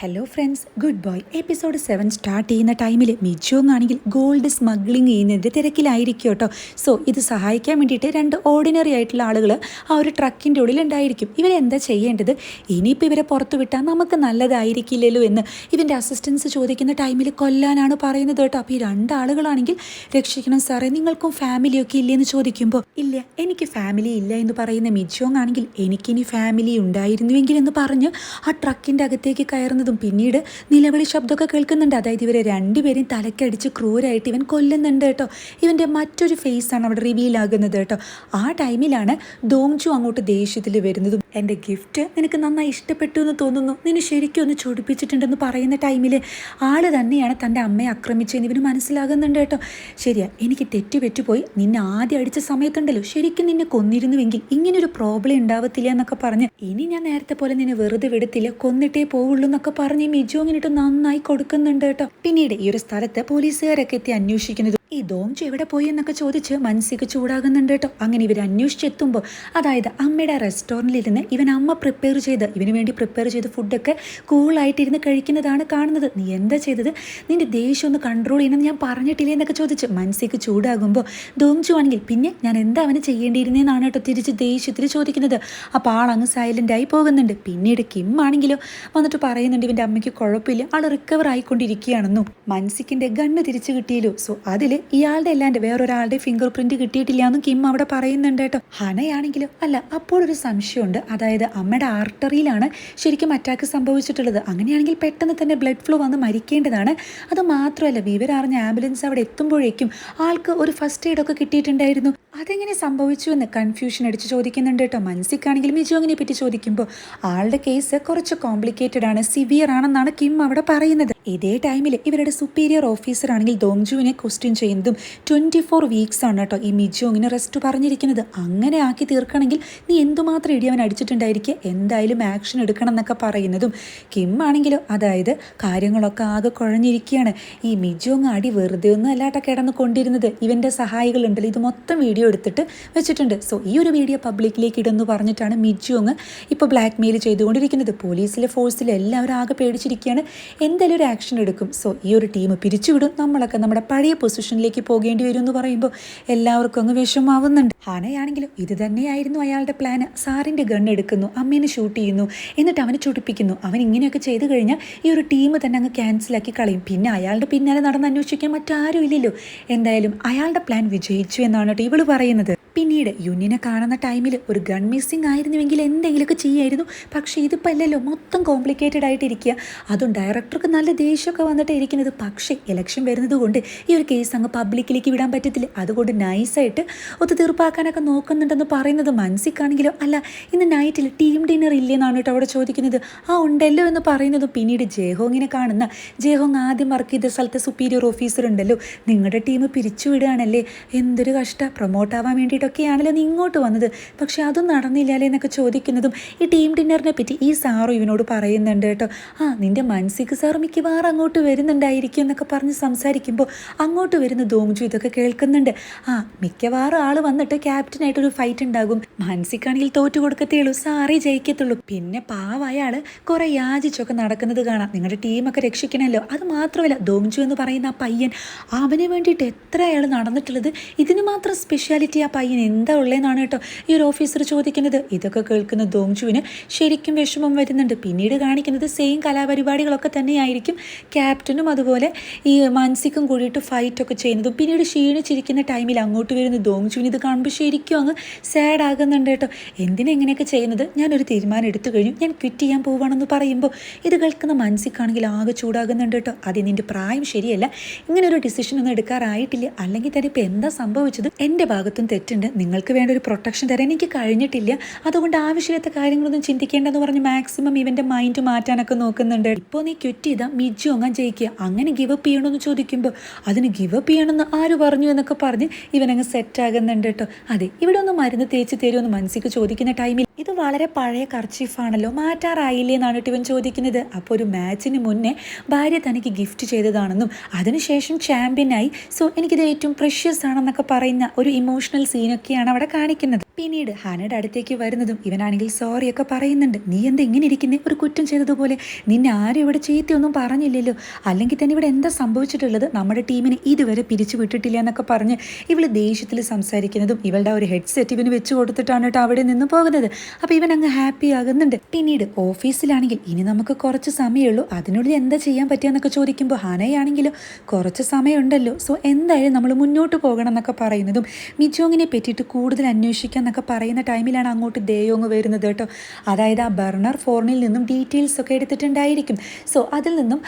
Hello friends good boy episode seven start ചെയ്യുന്ന ടൈമിൽ മിജോങ് ആണെങ്കിൽ ഗോൾഡ് സ്മഗ്ലിംഗ് ചെയ്യുന്നതിന്റെ തിരക്കിലായിരിക്കും കേട്ടോ. സോ ഇത് സഹായിക്കാൻ വേണ്ടിയിട്ട് രണ്ട് ഓർഡിനറി ആയിട്ടുള്ള ആളുകൾ ആ ഒരു ട്രക്കിന്റെ ഉള്ളിൽ ഉണ്ടായിരിക്കും. ഇവരെന്താ ചെയ്യേണ്ടത്? ഇനിയിപ്പോൾ ഇവരെ പുറത്തു വിട്ടാൽ നമുക്ക് നല്ലതായിരിക്കില്ലല്ലോ എന്ന് ഇവന്റെ അസിസ്റ്റൻസ് ചോദിക്കുന്ന ടൈമിൽ കൊല്ലാനാണ് പറയുന്നത് കേട്ടോ. അപ്പോൾ ഈ രണ്ടാളുകളാണെങ്കിൽ രക്ഷിക്കണം സാറേ നിങ്ങൾക്കും ഫാമിലിയൊക്കെ ഇല്ലേ എന്ന് ചോദിക്കുമ്പോൾ ഇല്ല എനിക്ക് ഫാമിലി ഇല്ല എന്ന് പറയുന്ന മിജോങ് ആണെങ്കിൽ എനിക്കിനി ഫാമിലി ഉണ്ടായിരുന്നുവെങ്കിൽ എന്ന് പറഞ്ഞ് ആ ട്രക്കിന്റെ അകത്തേക്ക് കയറുന്നതും പിന്നീട് നിലവിളി ശബ്ദമൊക്കെ കേൾക്കുന്നുണ്ട്. അതായത് ഇവരെ രണ്ടുപേരെയും തലക്കടിച്ച് ക്രൂരായിട്ട് ഇവൻ കൊല്ലുന്നുണ്ട് കേട്ടോ. ഇവന്റെ മറ്റൊരു ഫേസാണ് അവിടെ റിവീൽ ആകുന്നത് കേട്ടോ. ആ ടൈമിലാണ് ദോങ്ചു അങ്ങോട്ട് ദേഷ്യത്തിൽ വരുന്നതും. എന്റെ ഗിഫ്റ്റ് നിനക്ക് നന്നായി ഇഷ്ടപ്പെട്ടു എന്ന് തോന്നുന്നു. നിന്നെ ശരിക്കും ഒന്ന് ചൊടിപ്പിച്ചിട്ടുണ്ടെന്ന് പറയുന്ന ടൈമിൽ ആൾ തന്നെയാണ് തന്റെ അമ്മയെ ആക്രമിച്ചതെന്ന് ഇവന് മനസ്സിലാകുന്നുണ്ട് കേട്ടോ. ശരിയാ എനിക്ക് തെറ്റുപറ്റുപോയി നിന്നെ ആദ്യം അടിച്ച സമയത്തുണ്ടല്ലോ. ശരിക്കും നിന്നെ കൊന്നിരുന്നുവെങ്കിൽ ഇങ്ങനൊരു പ്രോബ്ലം ഉണ്ടാവത്തില്ല എന്നൊക്കെ പറഞ്ഞ് ഇനി ഞാൻ നേരത്തെ പോലെ നിന്നെ വെറുതെ വിടത്തില്ല. കൊന്നിട്ടേ പോവുള്ളൂ എന്നൊക്കെ പറഞ്ഞ് മിജു അങ്ങനെ നന്നായി കൊടുക്കുന്നുണ്ട് കേട്ടോ. പിന്നീട് ഈ ഒരു സ്ഥലത്ത് പോലീസുകാരൊക്കെ എത്തി അന്വേഷിക്കുന്നത്. ഈ ദോംജു എവിടെ പോയി എന്നൊക്കെ ചോദിച്ച് മനസ്സിക്ക് ചൂടാകുന്നുണ്ട് കേട്ടോ. അങ്ങനെ ഇവർ അന്വേഷിച്ചെത്തുമ്പോൾ അതായത് അമ്മയുടെ റെസ്റ്റോറന്റിലിരുന്ന് ഇവൻ അമ്മ പ്രിപ്പയർ ചെയ്ത് ഇവന് വേണ്ടി പ്രിപ്പയർ ചെയ്ത ഫുഡൊക്കെ കൂളായിട്ടിരുന്ന് കഴിക്കുന്നതാണ് കാണുന്നത്. നീ എന്താ ചെയ്തത്? നിന്റെ ദേഷ്യം ഒന്ന് കൺട്രോൾ ചെയ്യണം ഞാൻ പറഞ്ഞിട്ടില്ലേ എന്നൊക്കെ ചോദിച്ച് മനസ്സിക്ക് ചൂടാകുമ്പോൾ ദോംജു ആണെങ്കിൽ പിന്നെ ഞാൻ എന്താ അവന് ചെയ്യേണ്ടിയിരുന്നതെന്നാണ് കേട്ടോ തിരിച്ച് ദേഷ്യത്തിൽ ചോദിക്കുന്നത്. അപ്പോൾ ആളങ്ങ് സൈലന്റായി പോകുന്നുണ്ട്. പിന്നീട് കിം ആണെങ്കിലോ വന്നിട്ട് പറയുന്നുണ്ട് ഇവന്റെ അമ്മയ്ക്ക് കുഴപ്പമില്ല. ആൾ റിക്കവർ ആയിക്കൊണ്ടിരിക്കുകയാണെന്നും മനസ്സിക്കിന്റെ ഗണ്ണ് തിരിച്ചു കിട്ടിയല്ലോ. സോ അതിൽ ഇയാളുടെ അല്ലാണ്ട് വേറൊരാളുടെ ഫിംഗർ പ്രിന്റ് കിട്ടിയിട്ടില്ല എന്നും കിം അവിടെ പറയുന്നുണ്ട് കേട്ടോ. ഹനയാണെങ്കിലും? അല്ല അപ്പോൾ ഒരു സംശയമുണ്ട്. അതായത് അമ്മയുടെ ആർട്ടറിയിലാണ് ശരിക്കും അറ്റാക്ക് സംഭവിച്ചിട്ടുള്ളത്. അങ്ങനെയാണെങ്കിൽ പെട്ടെന്ന് തന്നെ ബ്ലഡ് ഫ്ലോ വന്ന് മരിക്കേണ്ടതാണ്. അത് മാത്രമല്ല വിവരം അറിഞ്ഞ ആംബുലൻസ് അവിടെ എത്തുമ്പോഴേക്കും ആൾക്ക് ഒരു ഫസ്റ്റ് എയ്ഡ് ഒക്കെ കിട്ടിയിട്ടുണ്ടായിരുന്നു. അതെങ്ങനെ സംഭവിച്ചു എന്ന് കൺഫ്യൂഷൻ അടിച്ച് ചോദിക്കുന്നുണ്ട് കേട്ടോ. മനസ്സിക്കാണെങ്കിൽ മിജോങ്ങിനെ പറ്റി ചോദിക്കുമ്പോൾ ആളുടെ കേസ് കുറച്ച് കോംപ്ലിക്കേറ്റഡ് ആണ് സിവിയർ ആണെന്നാണ് കിം അവിടെ പറയുന്നത്. ഇതേ ടൈമിൽ ഇവരുടെ സുപ്പീരിയർ ഓഫീസർ ആണെങ്കിൽ ദോങ്ജുവിനെ ക്വസ്റ്റ്യൻ ചെയ്യുന്നതും ട്വന്റി ഫോർ വീക്സ് ആണ് കേട്ടോ ഈ മിജോങ്ങിന് റെസ്റ്റ് പറഞ്ഞിരിക്കുന്നത്. അങ്ങനെ ആക്കി തീർക്കണമെങ്കിൽ നീ എന്തുമാത്രം ഇടി അവൻ അടിച്ചിട്ടുണ്ടായിരിക്കുക എന്തായാലും ആക്ഷൻ എടുക്കണം എന്നൊക്കെ പറയുന്നതും കിം ആണെങ്കിലോ അതായത് കാര്യങ്ങളൊക്കെ ആകെ കുഴഞ്ഞിരിക്കുകയാണ് ഈ മിജോങ് അടി വെറുതെ ഒന്നും അല്ലാട്ട കിടന്ന് കൊണ്ടിരുന്നത്. ഇവന്റെ സഹായികളുണ്ടല്ലോ. ഇത് മൊത്തം വീഡിയോ എടുത്തിട്ട് വെച്ചിട്ടുണ്ട്. സോ ഈ ഒരു വീഡിയോ പബ്ലിക്കിലേക്ക് ഇടുന്നു പറഞ്ഞിട്ടാണ് മിജോങ് ഇപ്പോൾ ബ്ലാക്ക് മെയിൽ ചെയ്തുകൊണ്ടിരിക്കുന്നത്. പോലീസിലെ ഫോഴ്സിലെ എല്ലാവരും ആകെ പേടിച്ചിരിക്കുകയാണ് എന്തെങ്കിലും ഒരു ആക്ഷൻ എടുക്കും. സോ ഈ ഒരു ടീം പിരിച്ചുവിടും. നമ്മളൊക്കെ നമ്മുടെ പഴയ പൊസിഷനിലേക്ക് പോകേണ്ടി വരും എന്ന് പറയുമ്പോൾ എല്ലാവർക്കും അങ്ങ് വിഷമാവുന്നുണ്ട്. ഹാനയാണെങ്കിലും ഇത് തന്നെയായിരുന്നു അയാളുടെ പ്ലാൻ സാറിന്റെ ഗൺ എടുക്കുന്നു അമ്മേനെ ഷൂട്ട് ചെയ്യുന്നു എന്നിട്ട് അവനെ ചുടിപ്പിക്കുന്നു. അവൻ ഇങ്ങനെയൊക്കെ ചെയ്തു കഴിഞ്ഞാൽ ഈ ഒരു ടീം തന്നെ അങ്ങ് ക്യാൻസലാക്കി കളയും. പിന്നെ അയാളുടെ പിന്നാലെ നടന്ന് അന്വേഷിക്കാൻ മറ്റാരും ഇല്ലല്ലോ. എന്തായാലും അയാളുടെ പ്ലാൻ വിജയിച്ചു എന്നാണ് കേട്ടോ ഇവൾ പറയുന്നത്. പിന്നീട് യുനിനെ കാണുന്ന ടൈമിൽ ഒരു ഗൺ മിസ്സിംഗ് ആയിരുന്നുവെങ്കിൽ എന്തെങ്കിലുമൊക്കെ ചെയ്യായിരുന്നു. പക്ഷേ ഇതിപ്പോൾ അല്ലല്ലോ മൊത്തം കോംപ്ലിക്കേറ്റഡ് ആയിട്ടിരിക്കുക. അതും ഡയറക്ടർക്ക് നല്ല ദേഷ്യമൊക്കെ വന്നിട്ട് ഇരിക്കുന്നത്. പക്ഷേ ഇലക്ഷൻ വരുന്നത് കൊണ്ട് ഈ ഒരു കേസ് അങ്ങ് പബ്ലിക്കിലേക്ക് വിടാൻ പറ്റത്തില്ല. അതുകൊണ്ട് നൈസായിട്ട് ഒത്തുതീർപ്പാക്കാനൊക്കെ നോക്കുന്നുണ്ടെന്ന് പറയുന്നത് മനസ്സിക്കാണെങ്കിലോ? അല്ല ഇന്ന് നൈറ്റിൽ ടീം ഡിന്നർ ഇല്ലെന്നാണ് കേട്ടോ അവിടെ ചോദിക്കുന്നത്. ആ ഉണ്ടല്ലോ എന്ന് പറയുന്നത് പിന്നീട് ജയഹോങ്ങിനെ കാണുന്ന. ജയഹോങ് ആദ്യം വർക്ക് ചെയ്ത സ്ഥലത്തെ സുപ്പീരിയർ ഓഫീസർ ഉണ്ടല്ലോ. നിങ്ങളുടെ ടീം പിരിച്ചുവിടുകയാണല്ലേ എന്തൊരു കഷ്ട. പ്രൊമോട്ട് ആവാൻ വേണ്ടിയിട്ടൊക്കെയാണല്ലോ നീ ഇങ്ങോട്ട് വന്നത്. പക്ഷേ അതും നടന്നില്ലല്ലേ എന്നൊക്കെ ചോദിക്കുന്നതും ഈ ടീം ഡിന്നറിനെ പറ്റി ഈ സാറും ഇവനോട് പറയുന്നുണ്ട് കേട്ടോ. ആ നിന്റെ മനസ്സിക്ക് സാർ മിക്കവാറും അങ്ങോട്ട് വരുന്നുണ്ടായിരിക്കും എന്നൊക്കെ പറഞ്ഞ് സംസാരിക്കുമ്പോൾ അങ്ങോട്ട് വരുന്ന. ദോങ്ജു ഇതൊക്കെ കേൾക്കുന്നുണ്ട്. ആ മിക്കവാറും ആൾ വന്നിട്ട് ക്യാപ്റ്റനായിട്ടൊരു ഫൈറ്റ് ഉണ്ടാകും. മനസ്സിക്കാണെങ്കിൽ തോറ്റു കൊടുക്കത്തേയുള്ളൂ സാറി ജയിക്കത്തുള്ളൂ. പിന്നെ പാവ അയാൾ കുറെ യാചിച്ചൊക്കെ നടക്കുന്നത് കാണാം. നിങ്ങളുടെ ടീമൊക്കെ രക്ഷിക്കണമല്ലോ. അത് മാത്രമല്ല ദോങ്ജു എന്ന് പറയുന്ന ആ പയ്യൻ അവന് വേണ്ടിയിട്ട് എത്ര അയാൾ നടന്നിട്ടുള്ളത്? ഇതിന് മാത്രം സ്പെഷ്യാലിറ്റി ആ പയ്യൻ എന്താ ഉള്ളതെന്നാണ് കേട്ടോ ഈ ഒരു ഓഫീസർ ചോദിക്കുന്നത്. ഇതൊക്കെ കേൾക്കുന്ന ദോങ്ജുവിന് ശരിക്കും വിഷമം വരുന്നുണ്ട്. പിന്നീട് കാണിക്കുന്നത് സെയിം കലാപരിപാടികളൊക്കെ തന്നെയായിരിക്കും. ക്യാപ്റ്റനും അതുപോലെ ഈ മാനസികം കൂടിയിട്ട് ഫൈറ്റൊക്കെ ചെയ്യുന്നതും. പിന്നീട് ക്ഷീണിച്ചിരിക്കുന്ന ടൈമിൽ അങ്ങോട്ട് വരുന്ന ദോങ്ജുവിന് ഇത് കാണുമ്പോൾ ശരിക്കും അങ്ങ് സാഡ് ആകുന്നുണ്ട് കേട്ടോ. എന്തിനാ ഇങ്ങനെയൊക്കെ ചെയ്യുന്നത്? ഞാനൊരു തീരുമാനം എടുത്തു കഴിഞ്ഞു. ഞാൻ ക്വിറ്റ് ചെയ്യാൻ പോവുകയാണെന്ന് പറയുമ്പോൾ ഇത് കേൾക്കുന്ന മനസ്സിക്കാണെങ്കിൽ ആകെ ചൂടാകുന്നുണ്ട് കേട്ടോ. അത് നിന്റെ പ്രായം ശരിയല്ല. ഇങ്ങനെ ഒരു ഡിസിഷൻ ഒന്നും എടുക്കാറായിട്ടില്ല. അല്ലെങ്കിൽ തന്നെ ഇപ്പോൾ എന്താ സംഭവിച്ചത്? എന്റെ ഭാഗത്തും തെറ്റുണ്ട്. നിങ്ങൾക്ക് വേണ്ട ഒരു പ്രൊട്ടക്ഷൻ തരാൻ എനിക്ക് കഴിഞ്ഞിട്ടില്ല. അതുകൊണ്ട് ആവശ്യമില്ലാത്ത കാര്യങ്ങളൊന്നും ചിന്തിക്കേണ്ടെന്ന് പറഞ്ഞ് മാക്സിമം ഇവന്റെ മൈൻഡ് മാറ്റാനൊക്കെ നോക്കുന്നുണ്ട്. ഇപ്പോൾ നീ ക്വിറ്റ് ചെയ്താൽ മിജു അങ്ങ് ജയിക്കുക. അങ്ങനെ ഗിവ് അപ്പ് ചെയ്യണമെന്ന് ചോദിക്കുമ്പോൾ അതിന് ഗിവ് അപ്പ് ചെയ്യണമെന്ന് ആര് പറഞ്ഞു എന്നൊക്കെ പറഞ്ഞ് ഇവനങ്ങ് സെറ്റ് ആകുന്നുണ്ട് കേട്ടോ അതെ ഇവിടെ ഒന്ന് മരുന്ന് തേച്ച് തരുമെന്ന് മനസ്സിക്ക് ചോദിക്കുന്ന ടൈമിൽ ഇത് വളരെ പഴയ കർച്ചീഫാണല്ലോ മാറ്റാറായില്ലേ എന്നാണ് ഇവൻ ചോദിക്കുന്നത്. അപ്പോൾ ഒരു മാച്ചിന് മുന്നേ ഭാര്യ തനിക്ക് ഗിഫ്റ്റ് ചെയ്തതാണെന്നും അതിനുശേഷം ചാമ്പ്യനായി സോ എനിക്കിത് ഏറ്റവും പ്രഷ്യസ് ആണെന്നൊക്കെ പറയുന്ന ഒരു ഇമോഷണൽ സീനൊക്കെയാണ് അവിടെ കാണിക്കുന്നത്. പിന്നീട് ഹാനയുടെ അടുത്തേക്ക് വരുന്നതും ഇവനാണെങ്കിൽ സോറിയൊക്കെ പറയുന്നുണ്ട്. നീ എന്താ ഇങ്ങനെ ഇരിക്കുന്നേ? ഒരു കുറ്റം ചെയ്തതുപോലെ. നിന്നെ ആരും ഇവിടെ ചീത്തയൊന്നും പറഞ്ഞില്ലല്ലോ. അല്ലെങ്കിൽ തന്നെ ഇവിടെ എന്താ സംഭവിച്ചിട്ടുള്ളത്? നമ്മുടെ ടീമിന് ഇതുവരെ പിരിച്ചു വിട്ടിട്ടില്ല എന്നൊക്കെ പറഞ്ഞ് ഇവൾ ദേഷ്യത്തിൽ സംസാരിക്കുന്നതും ഇവളുടെ ഒരു ഹെഡ്സെറ്റ് ഇവന് വെച്ച് കൊടുത്തിട്ടാണ് കേട്ടോ അവിടെ നിന്ന് പോകുന്നത്. അപ്പോൾ ഇവൻ അങ്ങ് ഹാപ്പി ആകുന്നുണ്ട്. പിന്നീട് ഓഫീസിലാണെങ്കിൽ ഇനി നമുക്ക് കുറച്ച് സമയമുള്ളൂ. അതിനുള്ളിൽ എന്താ ചെയ്യാൻ പറ്റുകയെന്നൊക്കെ ചോദിക്കുമ്പോൾ ഹനയാണെങ്കിലും കുറച്ച് സമയമുണ്ടല്ലോ. സോ എന്തായാലും നമ്മൾ മുന്നോട്ട് പോകണം എന്നൊക്കെ പറയുന്നതും മിജോങ്ങിനെ പറ്റിയിട്ട് കൂടുതൽ അന്വേഷിക്കാം എന്നൊക്കെ പറയുന്ന ടൈമിലാണ് അങ്ങോട്ട് ദേയോങ് വരുന്നത് കേട്ടോ. അതായത് ആ ബർണർ ഫോണിൽ നിന്നും ഡീറ്റെയിൽസ് ഒക്കെ എടുത്തിട്ടുണ്ടായിരിക്കും. സോ അതിൽ നിന്നും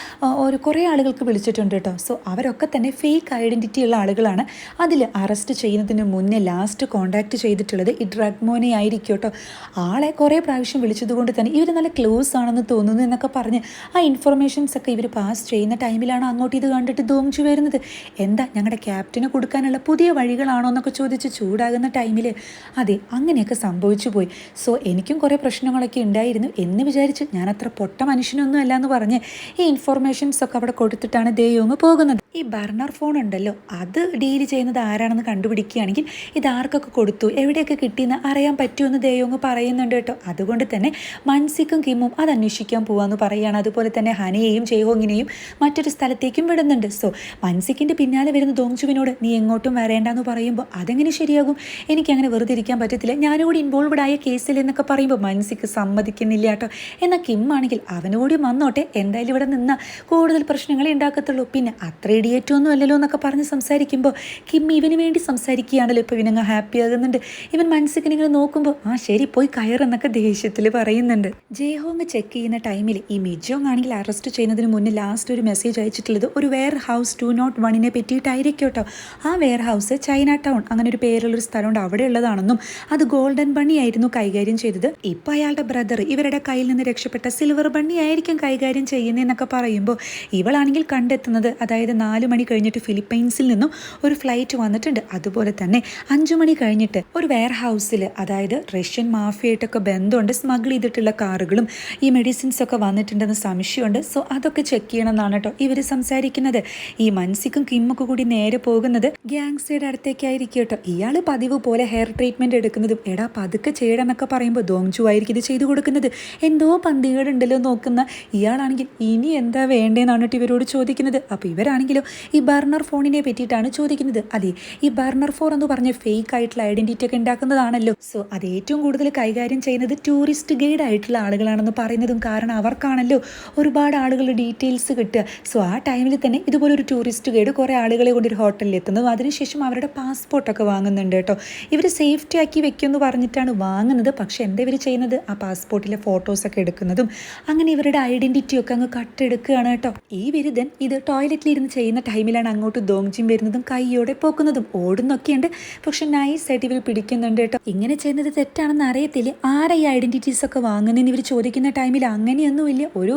ഒരു കുറേ ആളുകൾക്ക് വിളിച്ചിട്ടുണ്ട് കേട്ടോ. സോ അവരൊക്കെ തന്നെ ഫേക്ക് ഐഡന്റിറ്റി ഉള്ള ആളുകളാണ്. അതിൽ അറസ്റ്റ് ചെയ്യുന്നതിന് മുന്നേ ലാസ്റ്റ് കോണ്ടാക്ട് ചെയ്തിട്ടുള്ളത് ഈ ഡ്രഗ് മോനെ ആയിരിക്കും കേട്ടോ. ആളെ കുറേ പ്രാവശ്യം വിളിച്ചതുകൊണ്ട് തന്നെ ഇവർ നല്ല ക്ലോസ് ആണെന്ന് തോന്നുന്നു എന്നൊക്കെ പറഞ്ഞ് ആ ഇൻഫർമേഷൻസ് ഒക്കെ ഇവർ പാസ് ചെയ്യുന്ന ടൈമിലാണ് അങ്ങോട്ട് ഇത് കണ്ടിട്ട് തോന്നിച്ചു വരുന്നത്. എന്താ ഞങ്ങളുടെ ക്യാപ്റ്റന് കൊടുക്കാനുള്ള പുതിയ വഴികളാണോ എന്നൊക്കെ ചോദിച്ച് ചൂടാകുന്ന ടൈമിൽ അതെ അങ്ങനെയൊക്കെ സംഭവിച്ചു പോയി. സോ എനിക്കും കുറേ പ്രശ്നങ്ങളൊക്കെ ഉണ്ടായിരുന്നു. എന്ന് വിചാരിച്ച് ഞാൻ അത്ര പൊട്ട മനുഷ്യനൊന്നും അല്ല എന്ന് പറഞ്ഞ് ഈ ഇൻഫർമേഷൻസ് ഒക്കെ അവിടെ കൊടുത്തിട്ടാണ് ദേയോങ് പോകുന്നത്. ഈ ബർണർ ഫോൺ ഉണ്ടല്ലോ അത് ഡീൽ ചെയ്യുന്നത് ആരാണെന്ന് കണ്ടുപിടിക്കുകയാണെങ്കിൽ ഇത് ആർക്കൊക്കെ കൊടുത്തു എവിടെയൊക്കെ കിട്ടിയെന്ന് അറിയാൻ പറ്റുമെന്ന് ദേയോങ് പറയുന്നുണ്ട് കേട്ടോ. അതുകൊണ്ട് തന്നെ മൻസിക്കും കിമ്മും അത് അന്വേഷിക്കാൻ പോവാന്ന് പറയുകയാണ്. അതുപോലെ തന്നെ ഹനയെയും ജയ്ഹോങ്ങിനെയും മറ്റൊരു സ്ഥലത്തേക്കും വിടുന്നുണ്ട്. സോ മൻസിക്കിന്റെ പിന്നാലെ വരുന്ന ദോങ്ചുവിനോട് നീ എങ്ങോട്ടും വരേണ്ടെന്ന് പറയുമ്പോൾ അതെങ്ങനെ ശരിയാകും? എനിക്കങ്ങനെ വെറുതെ ഇരിക്കാൻ പറ്റത്തില്ല. ഞാനുകൂടി ഇൻവോൾവ്ഡ് ആയ കേസിൽ എന്നൊക്കെ പറയുമ്പോൾ മൻസിക്ക് സമ്മതിക്കുന്നില്ല കേട്ടോ. എന്നാൽ കിം ആണെങ്കിൽ അവനുകൂടി വന്നോട്ടെ. എന്തായാലും ഇവിടെ നിന്ന് കൂടുതൽ പ്രശ്നങ്ങളെ ഉണ്ടാക്കത്തുള്ളൂ. പിന്നെ അത്ര ഇടിയേറ്റമൊന്നും അല്ലല്ലോ എന്നൊക്കെ പറഞ്ഞ് സംസാരിക്കുമ്പോൾ കിം ഇവന് വേണ്ടി സംസാരിക്കുകയാണല്ലോ. ഇപ്പോൾ ഇവനങ്ങ് ഹാപ്പി ആകുന്നുണ്ട്. ഇവൻ മനസ്സിക്ക് ഇങ്ങനെ നോക്കുമ്പോൾ ആ ശരി പോയി കയറെന്നൊക്കെ ദേഷ്യത്തിൽ പറയുന്നുണ്ട്. ജയഹോങ് ചെക്ക് ചെയ്യുന്ന ടൈമിൽ ഈ മിജോങ് ആണെങ്കിൽ അറസ്റ്റ് ചെയ്യുന്നതിന് മുന്നേ ലാസ്റ്റ് ഒരു മെസ്സേജ് അയച്ചിട്ടുള്ളത് ഒരു വെയർ ഹൗസ് ടു നോട്ട് വണ്ണിനെ പറ്റിയിട്ടായിരിക്കും കേട്ടോ. ആ വെയർ ഹൗസ് ചൈന ടൗൺ അങ്ങനെ ഒരു പേരുള്ളൊരു സ്ഥലമുണ്ട്. അവിടെ ഉള്ളതാണെന്നും അത് ഗോൾഡൻ ബണ്ണി ആയിരുന്നു കൈകാര്യം ചെയ്തത്. ഇപ്പം അയാളുടെ ബ്രദർ ഇവരുടെ കയ്യിൽ നിന്ന് രക്ഷപ്പെട്ട സിൽവർ ബണ്ണി ആയിരിക്കും കൈകാര്യം ചെയ്യുന്നതെന്നൊക്കെ പറയുമ്പോൾ ഇവളാണെങ്കിൽ കണ്ടെത്തുന്നത് അതായത് നാല് മണി കഴിഞ്ഞിട്ട് ഫിലിപ്പൈൻസിൽ നിന്നും ഒരു ഫ്ലൈറ്റ് വന്നിട്ടുണ്ട്. അതുപോലെ തന്നെ അഞ്ചു മണി കഴിഞ്ഞിട്ട് ഒരു വെയർ ഹൗസിൽ അതായത് റഷ്യൻ മാഫിയായിട്ടൊക്കെ ബന്ധമുണ്ട്. സ്മഗിൾ ചെയ്തിട്ടുള്ള കാറുകളും ഈ മെഡിസിൻസ് ഒക്കെ വന്നിട്ടുണ്ടെന്ന് സംശയമുണ്ട്. സോ അതൊക്കെ ചെക്ക് ചെയ്യണം എന്നാണ് കേട്ടോ ഇവർ സംസാരിക്കുന്നത്. ഈ മൻസിക്കും കിമ്മൊക്കെ കൂടി നേരെ പോകുന്നത് ഗ്യാങ്സയുടെ അടുത്തേക്കായിരിക്കും കേട്ടോ ഇയാൾ പതിവ് പോലെ ഹെയർ ട്രീറ്റ്മെന്റ് എടുക്കുന്നതും എടാ പതുക്കെ ചെയ്യണമെന്നൊക്കെ പറയുമ്പോൾ ദോങ്ചു ആയിരിക്കും ഇത് ചെയ്തു കൊടുക്കുന്നത്. എന്തോ പന്തികേടുണ്ടല്ലോ നോക്കുന്ന ഇയാളാണെങ്കിൽ ഇനി എന്താ വേണ്ടതെന്നാണ് കേട്ടോ ഇവരോട് ചോദിക്കുന്നത്. അപ്പോൾ ഇവരാണെങ്കിലോ ഈ ബർണർ ഫോണിനെ പറ്റിയിട്ടാണ് ചോദിക്കുന്നത്. അതെ ഈ ബർണർ ഫോൺ എന്ന് പറഞ്ഞ ഫേക്ക് ആയിട്ടുള്ള ഐഡന്റിറ്റി ഒക്കെ ഉണ്ടാക്കുന്നതാണല്ലോ. സോ അത് ഏറ്റവും കൂടുതൽ കൈകാര്യം ചെയ്യുന്നത് ടൂറിസ്റ്റ് ഗൈഡ് ആയിട്ടുള്ള ആളുകളാണെന്ന് പറയുന്നതും കാരണം അവർക്കാണല്ലോ ഒരുപാട് ആളുകളുടെ ഡീറ്റെയിൽസ് കിട്ടുക. സോ ആ ടൈമിൽ തന്നെ ഇതുപോലെ ഒരു ടൂറിസ്റ്റ് ഗൈഡ് കുറേ ആളുകളെ കൊണ്ട് ഒരു ഹോട്ടലിൽ എത്തുന്നതും അതിനുശേഷം അവരുടെ പാസ്പോർട്ടൊക്കെ വാങ്ങുന്നുണ്ട് കേട്ടോ. ഇവർ സേഫ്റ്റി ആക്കി വെക്കുമെന്ന് പറഞ്ഞിട്ടാണ് വാങ്ങുന്നത്. പക്ഷേ എന്താ ഇവർ ചെയ്യുന്നത്? ആ പാസ്പോർട്ടിലെ ഫോട്ടോസൊക്കെ എടുക്കുന്നതും അങ്ങനെ ഇവരുടെ ഐഡന്റിറ്റി ഒക്കെ അങ്ങ് കട്ടെടുക്കുകയാണ് കേട്ടോ. ഈ ബിരുദൻ ഇത് ടോയ്ലറ്റിൽ ഇരുന്ന് ചെയ്യുന്ന ടൈമിലാണ് അങ്ങോട്ട് ദോങ്ജിം വരുന്നതും കൈയോടെ പോക്കുന്നതും. ഓടുന്നൊക്കെയുണ്ട്. പക്ഷെ നൈസ് ആയിട്ട് ഇവർ പിടിക്കുന്നുണ്ട് കേട്ടോ. ഇങ്ങനെ ചെയ്യുന്നത് തെറ്റാണെന്ന് അറിയത്തില്ല. ആരെ ഈ ഐഡന്റിറ്റീസ് ഒക്കെ വാങ്ങുന്നതെന്ന് ഇവർ ചോദിക്കുന്ന ടൈമിൽ അങ്ങനെയൊന്നുമില്ല. ഒരു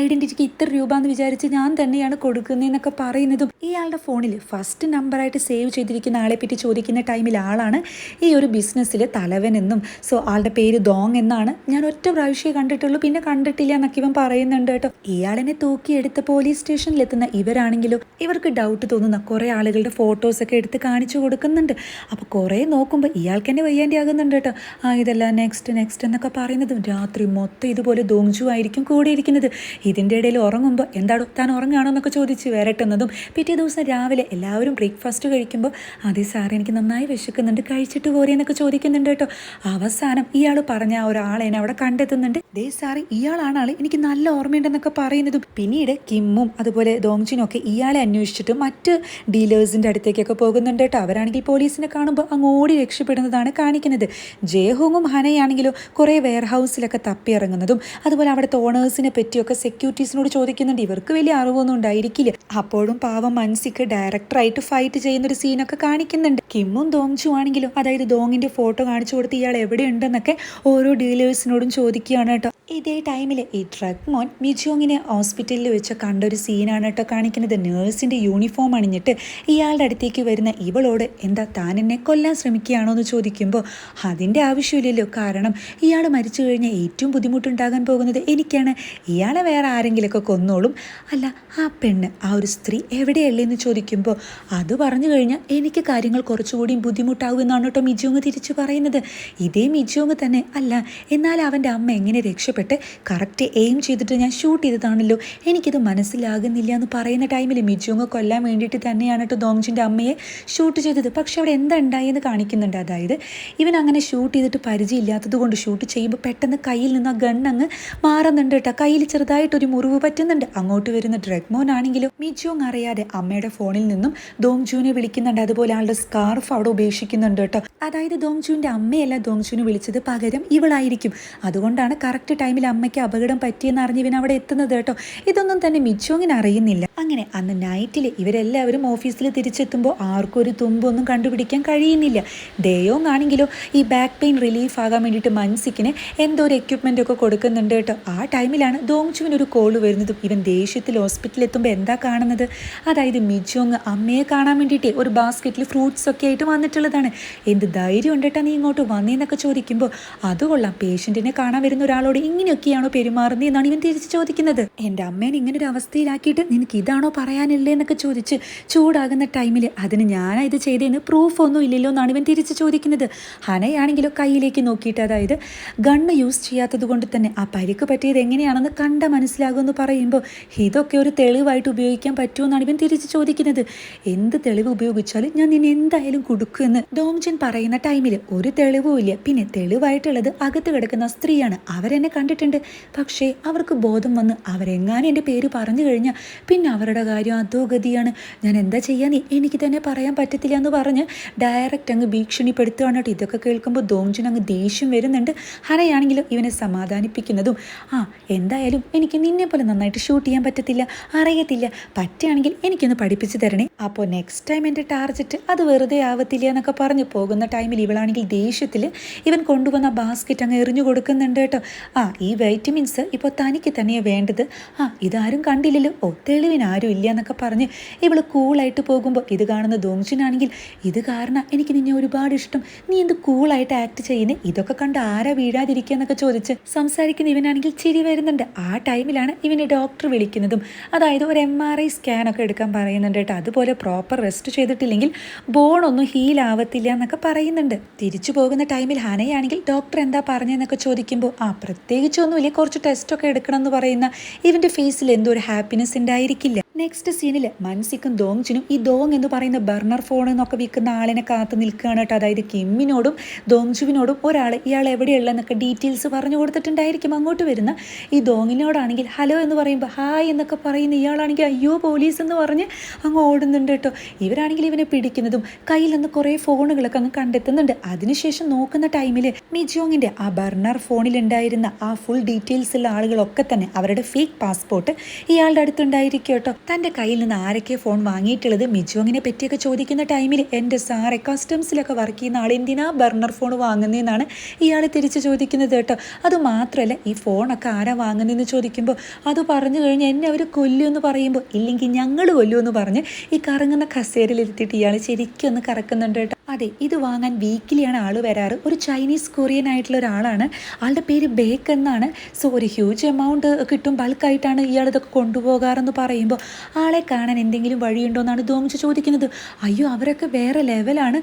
ഐഡന്റിറ്റിക്ക് ഇത്ര രൂപ എന്ന് വിചാരിച്ച് ഞാൻ തന്നെയാണ് കൊടുക്കുന്നതെന്നൊക്കെ പറയുന്നതും. ഇയാളുടെ ഫോണിൽ ഫസ്റ്റ് നമ്പറായിട്ട് സേവ് ചെയ്തിരിക്കുന്ന ആളെ പറ്റി ചോദിക്കുന്ന ടൈമിൽ ആളാണ് ഈ ഒരു ബിസിനസ്സിൽ തലവനെന്നും സോ ആളുടെ പേര് ദോങ് എന്നാണ്. ഞാൻ ഒറ്റ പ്രാവശ്യമേ കണ്ടിട്ടുള്ളൂ. പിന്നെ കണ്ടിട്ടില്ല എന്നൊക്കെ ഇവൻ പറയുന്നുണ്ട് കേട്ടോ. ഇയാളിനെ തൂക്കിയെടുത്ത് പോലീസ് സ്റ്റേഷനിലെത്തുന്ന ഇവരാണെങ്കിലും ഇവർക്ക് ഡൗട്ട് തോന്നുന്ന കുറേ ആളുകളുടെ ഫോട്ടോസൊക്കെ എടുത്ത് കാണിച്ചു കൊടുക്കുന്നുണ്ട്. അപ്പോൾ കുറേ നോക്കുമ്പോൾ ഇയാൾക്ക് തന്നെ വയ്യാണ്ടി ആകുന്നുണ്ട് കേട്ടോ. ആ ഇതല്ല നെക്സ്റ്റ് നെക്സ്റ്റ് എന്നൊക്കെ പറയുന്നത് രാത്രി മൊത്തം ഇതുപോലെ ദോങ്ജു ആയിരിക്കും കൂടിയിരിക്കുന്നത്. ഇതിന്റെ ഇടയിൽ ഉറങ്ങുമ്പോൾ എന്താണോ താൻ ഉറങ്ങുകയാണോ എന്നൊക്കെ ചോദിച്ച് വരട്ടുന്നതും പിറ്റേ ദിവസം രാവിലെ എല്ലാവരും ബ്രേക്ക്ഫാസ്റ്റ് കഴിക്കുമ്പോൾ അതേ സാറേ എനിക്ക് നന്നായി വിശക്കുന്നുണ്ട് കഴിച്ചിട്ട് പോരെ എന്നൊക്കെ ചോദിക്കുന്നുണ്ട് കേട്ടോ. അവസാനം ഇയാൾ പറഞ്ഞ ആ ഒരാളെ എന്നെ അവിടെ കണ്ടെത്തുന്നുണ്ട്. ദേ സാറേ ഇയാളാണ് ആൾ എനിക്ക് നല്ല ഓർമ്മയുണ്ടെന്നൊക്കെ പറയുന്നതും. പിന്നീട് കിമ്മും അതുപോലെ ദോങ്ജിനും ഒക്കെ ഇയാളെ അന്വേഷിച്ചിട്ട് മറ്റ് ഡീലേഴ്സിന്റെ അടുത്തേക്കൊക്കെ പോകുന്നുണ്ട് കേട്ടോ. അവരാണെങ്കിൽ പോലീസിനെ കാണുമ്പോൾ അങ്ങ് ഓടി രക്ഷപ്പെടുന്നതാണ് കാണിക്കുന്നത്. ജയഹോങ്ങും ഹനയാണെങ്കിലും കുറേ വെയർ ഹൗസിലൊക്കെ തപ്പി ഇറങ്ങുന്നതും അതുപോലെ അവിടുത്തെ ഓണേഴ്സിനെ പറ്റിയൊക്കെ സെക്യൂരിറ്റീസിനോട് ചോദിക്കുന്നുണ്ട്. ഇവർക്ക് വലിയ അറിവൊന്നും ഉണ്ടായിരിക്കില്ല. അപ്പോഴും പാവം മൻസിക്ക് ഡയറക്ടറായിട്ട് ഫൈറ്റ് ചെയ്യുന്ന ഒരു സീനൊക്കെ കാണിക്കുന്നുണ്ട്. കിമ്മും ദോങ്ചു ആണെങ്കിലും അതായത് ദോങ്ങിന്റെ ഫോട്ടോ കാണിച്ചു കൊടുത്ത് ഇയാൾ എവിടെയുണ്ടെന്നൊക്കെ ഓരോ ഡീലേഴ്സിനോടും ചോദിക്കുകയാണ് കേട്ടോ. ഇതേ ടൈമിൽ ഈ ഡ്രഗ് മോൻ മിജോങ്ങിനെ ഹോസ്പിറ്റലിൽ വെച്ച് കണ്ട ഒരു സീനാണ് കേട്ടോ കാണിക്കുന്നത്. നേഴ്സ് നഴ്സിന്റെ യൂണിഫോം അണിഞ്ഞിട്ട് ഇയാളുടെ അടുത്തേക്ക് വരുന്ന ഇവളോട് എന്താ താൻ എന്നെ കൊല്ലാൻ ശ്രമിക്കുകയാണോ എന്ന് ചോദിക്കുമ്പോൾ അതിന്റെ ആവശ്യമില്ലല്ലോ. കാരണം ഇയാൾ മരിച്ചു കഴിഞ്ഞാൽ ഏറ്റവും ബുദ്ധിമുട്ടുണ്ടാകാൻ പോകുന്നത് എനിക്കാണ്. ഇയാളെ വേറെ ആരെങ്കിലുമൊക്കെ കൊന്നോളും. അല്ല ആ പെണ്ണ് ആ ഒരു സ്ത്രീ എവിടെയല്ലേ? എന്ന് ചോദിക്കുമ്പോൾ അത് പറഞ്ഞു കഴിഞ്ഞാൽ എനിക്ക് കാര്യങ്ങൾ കുറച്ചുകൂടി ബുദ്ധിമുട്ടാകും എന്നാണ് കേട്ടോ മിജോങ് തിരിച്ചു പറയുന്നത്. ഇതേ മിജോങ് തന്നെ അല്ല എന്നാൽ അവന്റെ അമ്മ എങ്ങനെ രക്ഷപ്പെട്ട് കറക്റ്റ് എയിം ചെയ്തിട്ട് ഞാൻ ഷൂട്ട് ചെയ്തതാണല്ലോ. എനിക്കിത് മനസ്സിലാകുന്നില്ല എന്ന് പറയുന്ന ടൈമിൽ മിജോങ് കൊല്ലാൻ വേണ്ടിയിട്ട് തന്നെയാണ് കേട്ടോ ദോങ്ജിന്റെ അമ്മയെ ഷൂട്ട് ചെയ്തത്. പക്ഷെ അവിടെ എന്താ എന്ന് കാണിക്കുന്നുണ്ട്. അതായത് ഇവൻ അങ്ങനെ ഷൂട്ട് ചെയ്തിട്ട് പരിചയമില്ലാത്തത് കൊണ്ട് ഷൂട്ട് ചെയ്യുമ്പോൾ പെട്ടെന്ന് കയ്യിൽ നിന്ന് ആ ഗൺ അങ്ങ് മാറുന്നുണ്ട് കേട്ടോ കയ്യിൽ ചെറുതായിട്ടൊരു മുറിവ് പറ്റുന്നുണ്ട്. അങ്ങോട്ട് വരുന്ന ഡ്രഗ്മോൻ ആണെങ്കിലും മിജോങ് അറിയാതെ അമ്മയുടെ ഫോണിൽ നിന്നും ദോങ്ജുവിനെ വിളിക്കുന്നുണ്ട്. അതുപോലെ ആളുടെ സ്കാർഫ് അവിടെ ഉപേക്ഷിക്കുന്നുണ്ട് കേട്ടോ അതായത് ദോങ്ജുവിന്റെ അമ്മയല്ല ദോങ്ജുവിനെ വിളിച്ചത്. പകരം ഇവളായിരിക്കും. അതുകൊണ്ടാണ് കറക്റ്റ് ടൈമിൽ അമ്മയ്ക്ക് അപകടം പറ്റിയെന്ന് അറിഞ്ഞ് ഇവൻ അവിടെ എത്തുന്നത് കേട്ടോ ഇതൊന്നും തന്നെ മിച്ചോങ്ങിന് അറിയുന്നില്ല. അങ്ങനെ അന്ന് നൈറ്റിൽ ഇവരെല്ലാവരും ഓഫീസിൽ തിരിച്ചെത്തുമ്പോൾ ആർക്കും ഒരു തുമ്പൊന്നും കണ്ടുപിടിക്കാൻ കഴിയുന്നില്ല. ദേയോങ് ആണെങ്കിലോ ഈ ബാക്ക് പെയിൻ റിലീഫ് ആകാൻ വേണ്ടിയിട്ട് മൻസിക്കിന് എന്തോ ഒരു എക്യുപ്മെന്റ് ഒക്കെ കൊടുക്കുന്നുണ്ട് കേട്ടോ. ആ ടൈമിലാണ് ദോങ്ചുവിന് ഒരു കോൾ വരുന്നതും. ഇവൻ ദേഷ്യത്തിൽ ഹോസ്പിറ്റലിൽ എത്തുമ്പോൾ എന്താ കാണുന്നത്? അതായത് മിജോങ് അമ്മയെ കാണാൻ വേണ്ടിയിട്ട് ഒരു ബാസ്ക്കറ്റിൽ ഫ്രൂട്ട്സ് ഒക്കെ ആയിട്ട് വന്നിട്ടുള്ളതാണ്. എന്ത് ധൈര്യം ഉണ്ടിട്ടാ നീ ഇങ്ങോട്ട് വന്നേന്നൊക്കെ ചോദിക്കുമ്പോൾ അത് കൊള്ളാം. പേഷ്യന്റിനെ കാണാൻ വരുന്ന ഒരാളോട് ഇങ്ങനെയൊക്കെയാണോ പെരുമാറുന്നത് എന്നാണ് ഇവൻ തിരിച്ച് ചോദിക്കുന്നത്. എന്റെ അമ്മേനെ ഇങ്ങനെ ഒരു അവസ്ഥയിലാക്കിയിട്ട് നിനക്ക് ഇതാണോ പറയാനില്ലേ എന്നൊക്കെ ചോദിച്ച് ചൂടാകുന്ന ടൈമിൽ അതിന് ഞാനാ ഇത് ചെയ്തതെന്ന് പ്രൂഫൊന്നും ഇല്ലല്ലോ എന്നാണ് ഇവൻ തിരിച്ച് ചോദിക്കുന്നത്. ഹനയാണെങ്കിലോ കയ്യിലേക്ക് നോക്കിയിട്ട് അതായത് ഗണ്ണ് യൂസ് ചെയ്യാത്തത് കൊണ്ട് തന്നെ ആ പരിക്ക് പറ്റിയത് എങ്ങനെയാണെന്ന് കണ്ട മനസ്സിലാകുമെന്ന് പറയുമ്പോൾ ഇതൊക്കെ ഒരു തെളിവായിട്ട് ഉപയോഗിക്കാൻ പറ്റുമെന്നാണ് ഇവൻ തിരിച്ച് ചോദിക്കുന്നത്. എന്ത് തെളിവ് ഉപയോഗിച്ചാലും ഞാൻ നിന്നെ എന്തായാലും കൊടുക്കുമെന്ന് ഡോംജൻ പറയുന്ന ടൈമിൽ ഒരു തെളിവും ഇല്ല. പിന്നെ തെളിവായിട്ടുള്ളത് അകത്ത് കിടക്കുന്ന സ്ത്രീയാണ്. അവരെന്നെ കണ്ടിട്ടുണ്ട്. പക്ഷേ അവർക്ക് ബോധം വന്ന് അവരെങ്ങാനും എന്റെ പേര് പറഞ്ഞു കഴിഞ്ഞാൽ പിന്നെ അവരുടെ കാര്യം അതോ ഗതിയാണ് ഞാൻ എന്താ ചെയ്യാൻ? എനിക്ക് തന്നെ പറയാൻ പറ്റത്തില്ല എന്ന് പറഞ്ഞ് ഡയറക്റ്റ് അങ്ങ് ഭീഷണിപ്പെടുത്തുകയാണ് കേട്ടോ. ഇതൊക്കെ കേൾക്കുമ്പോൾ ദോങ്ജൻ അങ്ങ് ദേഷ്യം വരുന്നുണ്ട്. ഹനയാണെങ്കിലും ഇവനെ സമാധാനിപ്പിക്കുന്നതും. ആ എന്തായാലും എനിക്ക് നിന്നെ പോലെ നന്നായിട്ട് ഷൂട്ട് ചെയ്യാൻ പറ്റത്തില്ല. അറിയത്തില്ല. പറ്റുകയാണെങ്കിൽ എനിക്കൊന്ന് പഠിപ്പിച്ചു തരണേ. അപ്പോൾ നെക്സ്റ്റ് ടൈം എന്റെ ടാർജറ്റ് അത് വെറുതെ ആവത്തില്ല എന്നൊക്കെ പറഞ്ഞ് പോകുന്ന ടൈമിൽ ഇവളാണെങ്കിൽ ദേഷ്യത്തിൽ ഇവൻ കൊണ്ടുവന്ന ബാസ്ക്കറ്റ് അങ്ങ് എറിഞ്ഞു കൊടുക്കുന്നുണ്ട് കേട്ടോ. ആ ഈ വൈറ്റമിൻസ് ഇപ്പോൾ തനിക്ക് തന്നെയാണ് വേണ്ടത്. ആ ഇതാരും കണ്ടില്ലല്ലോ. ഓ തെളിവിന് ആരും ഇല്ല എന്നൊക്കെ പറഞ്ഞ് ഇവൾ കൂളായിട്ട് പോകുമ്പോൾ ഇത് കാണുന്ന ദോങ്ഷിനാണെങ്കിൽ ഇത് കാരണം എനിക്ക് നിന്നെ ഒരുപാട് ഇഷ്ടം. നീ എന്ത് കൂളായിട്ട് ആക്ട് ചെയ്യുന്നേ? ഇതൊക്കെ കണ്ട് ആരാ വീഴാതിരിക്കുക എന്നൊക്കെ ചോദിച്ച് സംസാരിക്കുന്ന ഇവനാണെങ്കിൽ ചിരി വരുന്നുണ്ട്. ആ ടൈമിലാണ് ഇവനെ ഡോക്ടർ വിളിക്കുന്നതും. അതായത് ഒരു എം ആർ ഐ സ്കാൻ ഒക്കെ എടുക്കാൻ പറയുന്നുണ്ട് കേട്ടോ. അതുപോലെ പ്രോപ്പർ റെസ്റ്റ് ചെയ്തിട്ടില്ലെങ്കിൽ ബോണൊന്നും ഹീൽ ആവത്തില്ല എന്നൊക്കെ പറയുന്നുണ്ട്. തിരിച്ചു പോകുന്ന ടൈമിൽ ഹനയാണെങ്കിൽ ഡോക്ടർ എന്താ പറഞ്ഞതെന്നൊക്കെ ചോദിക്കുമ്പോൾ ആ പ്രത്യേകിച്ചൊന്നുമില്ല കുറച്ച് ടെസ്റ്റൊക്കെ എടുക്കണം എന്ന് പറയുന്ന ഇവന്റെ ഫേസിൽ എന്തോ ഒരു ഹാപ്പിനെസ് ഉണ്ടായിരിക്കില്ല. നെക്സ്റ്റ് സീനിൽ മൻസിക്കും ദോങ്ജിനും ഈ ദോങ് എന്ന് പറയുന്ന ബർണർ ഫോൺ എന്നൊക്കെ വിൽക്കുന്ന ആളിനെ കാത്തു നിൽക്കുകയാണ് കേട്ടോ. അതായത് കിമ്മിനോടും ദോങ്ജുവിനോടും ഒരാൾ ഇയാൾ എവിടെയുള്ളതെന്നൊക്കെ ഡീറ്റെയിൽസ് പറഞ്ഞു കൊടുത്തിട്ടുണ്ടായിരിക്കും. അങ്ങോട്ട് വരുന്ന ഈ ദോങ്ങിനോടാണെങ്കിൽ ഹലോ എന്ന് പറയുമ്പോൾ ഹായ് എന്നൊക്കെ പറയുന്ന ഇയാളാണെങ്കിൽ അയ്യോ പോലീസ് എന്ന് പറഞ്ഞ് അങ്ങ് ഓടുന്നുണ്ട് കേട്ടോ. ഇവരാണെങ്കിൽ ഇവനെ പിടിക്കുന്നതും കയ്യിൽ നിന്ന് കുറേ ഫോണുകളൊക്കെ അങ്ങ് കണ്ടെത്തുന്നുണ്ട്. അതിനുശേഷം നോക്കുന്ന ടൈമിൽ മിജോങ്ങിന്റെ ആ ബർണർ ഫോണിലുണ്ടായിരുന്ന ആ ഫുൾ ഡീറ്റെയിൽസ് ഉള്ള ആളുകളൊക്കെ തന്നെ അവരുടെ ഫേക്ക് പാസ്പോർട്ട് ഇയാളുടെ അടുത്തുണ്ടായിരിക്കും കേട്ടോ. തന്റെ കയ്യിൽ നിന്ന് ആരൊക്കെ ഫോൺ വാങ്ങിയിട്ടുള്ളത് മിജോങ്ങിനെ പറ്റിയൊക്കെ ചോദിക്കുന്ന ടൈമിൽ എന്റെ സാറെ കസ്റ്റംസിലൊക്കെ വർക്ക് ചെയ്യുന്ന ആൾ എന്തിനാ ബർണർ ഫോൺ വാങ്ങുന്നതെന്നാണ് ഇയാൾ തിരിച്ച് ചോദിക്കുന്നത് കേട്ടോ. അത് മാത്രമല്ല ഈ ഫോണൊക്കെ ആരാ വാങ്ങുന്നതെന്ന് ചോദിക്കുമ്പോൾ അത് പറഞ്ഞു കഴിഞ്ഞാൽ എന്നെ അവർ കൊല്ലുമെന്ന് പറയുമ്പോൾ ഇല്ലെങ്കിൽ ഞങ്ങൾ കൊല്ലുമെന്ന് പറഞ്ഞ് ഈ കറങ്ങുന്ന കസേരയിലിരുത്തിയിട്ട് ഇയാൾ ശരിക്കും ഒന്ന് കറക്കുന്നുണ്ട് കേട്ടോ. അതെ ഇത് വാങ്ങാൻ വീക്കിലിയാണ് ആൾ വരാറ്. ഒരു ചൈനീസ് കൊറിയൻ ആയിട്ടുള്ള ഒരാളാണ്. ആളുടെ പേര് ബേക്ക് എന്നാണ്. സോ ഒരു ഹ്യൂജ് എമൗണ്ട് കിട്ടും ബൾക്കായിട്ടാണ് ഇയാൾ ഇതൊക്കെ കൊണ്ടുപോകാറെന്ന് പറയുമ്പോൾ ആളെ കാണാൻ എന്തെങ്കിലും വഴിയുണ്ടോ എന്നാണ് ദോമിച്ച് ചോദിക്കുന്നത്. അയ്യോ അവരൊക്കെ വേറെ ലെവലാണ്.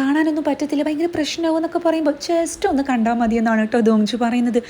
കാണാനൊന്നും പറ്റത്തില്ല. ഭയങ്കര പ്രശ്നമാവും എന്നൊക്കെ പറയുമ്പോൾ ജസ്റ്റ് ഒന്ന് കണ്ടാൽ മതി എന്നാണ് കേട്ടോ ദോമിച്ച് പറയുന്നത്.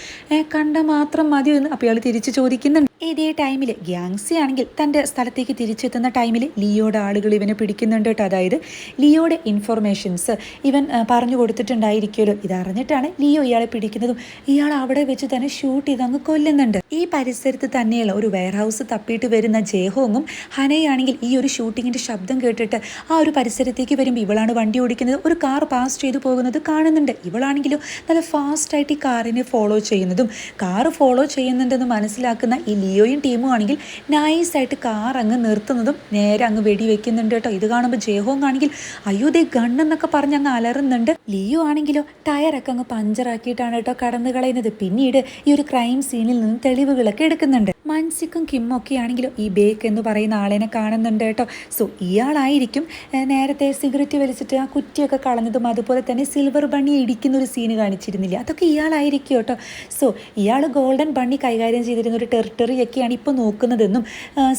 കണ്ടാൽ മാത്രം മതിയോ എന്ന് അപ്പോൾ ഇയാൾ തിരിച്ച് ചോദിക്കുന്നുണ്ട്. ഇതേ ടൈമിൽ ഗ്യാങ്സി ആണെങ്കിൽ തന്റെ സ്ഥലത്തേക്ക് തിരിച്ചെത്തുന്ന ടൈമിൽ ലിയോയുടെ ആളുകൾ ഇവനെ പിടിക്കുന്നുണ്ട് കേട്ടോ. അതായത് ലിയോയുടെ ഇൻഫർമേഷൻസ് ഇവൻ പറഞ്ഞു കൊടുത്തിട്ടുണ്ടായിരിക്കുമല്ലോ. ഇതറിഞ്ഞിട്ടാണ് ലിയോ ഇയാളെ പിടിക്കുന്നതും. ഇയാൾ അവിടെ വെച്ച് തന്നെ ഷൂട്ട് ചെയ്ത് അങ്ങ് കൊല്ലുന്നുണ്ട്. ഈ പരിസരത്ത് തന്നെയുള്ള ഒരു വെയർ ഹൗസ് തപ്പിയിട്ട് വരുന്ന ജേഹോങ്ങും ഹനയാണെങ്കിൽ ഈ ഒരു ഷൂട്ടിങ്ങിന്റെ ശബ്ദം കേട്ടിട്ട് ആ ഒരു പരിസരത്തേക്ക് വരുമ്പോൾ ഇവളാണ് വണ്ടി ഓടിക്കുന്നത്. ഒരു കാർ പാസ് ചെയ്തു പോകുന്നത് കാണുന്നുണ്ട്. ഇവളാണെങ്കിലും നല്ല ഫാസ്റ്റായിട്ട് ഈ കാറിനെ ഫോളോ ചെയ്യുന്നതും കാർ ഫോളോ ചെയ്യുന്നുണ്ടെന്ന് മനസ്സിലാക്കുന്ന ഈ ലിയോയും ടീമും ആണെങ്കിൽ നൈസായിട്ട് കാർ അങ്ങ് നിർത്തുന്നതും നേരെ അങ്ങ് വെടി വെക്കുന്നുണ്ട് കേട്ടോ. ഇത് കാണുമ്പോൾ ജയഹോങ് ആണെങ്കിൽ അയ്യോ ദേ ഗണ്ണെന്നൊക്കെ പറഞ്ഞ് അങ്ങ് അലറുന്നുണ്ട്. ലിയോ ആണെങ്കിലോ ടയറൊക്കെ അങ്ങ് പഞ്ചറാക്കിയിട്ടാണ് കേട്ടോ കടന്നു കളയുന്നത് പിന്നീട് ഈ ഒരു ക്രൈം സീനിൽ നിന്ന് തെളിവുകളൊക്കെ എടുക്കുന്നുണ്ട്. മൻസിക്കും കിമ്മൊക്കെ ആണെങ്കിലും ഈ ബേക്ക് എന്ന് പറയുന്ന ആളിനെ കാണുന്നുണ്ട് കേട്ടോ. സോ ഇയാളായിരിക്കും നേരത്തെ സിഗരറ്റ് വലിച്ചിട്ട് ആ കുറ്റിയൊക്കെ കളഞ്ഞതും അതുപോലെ തന്നെ സിൽവർ ബണ്ണി ഇടിക്കുന്ന ഒരു സീന് കാണിച്ചിരുന്നില്ല? അതൊക്കെ ഇയാളായിരിക്കും കേട്ടോ. സോ ഇയാൾ ഗോൾഡൻ ബണ്ണി കൈകാര്യം ചെയ്തിരുന്ന ഒരു ടെറിട്ടറിയൊക്കെയാണ് ഇപ്പോൾ നോക്കുന്നതെന്നും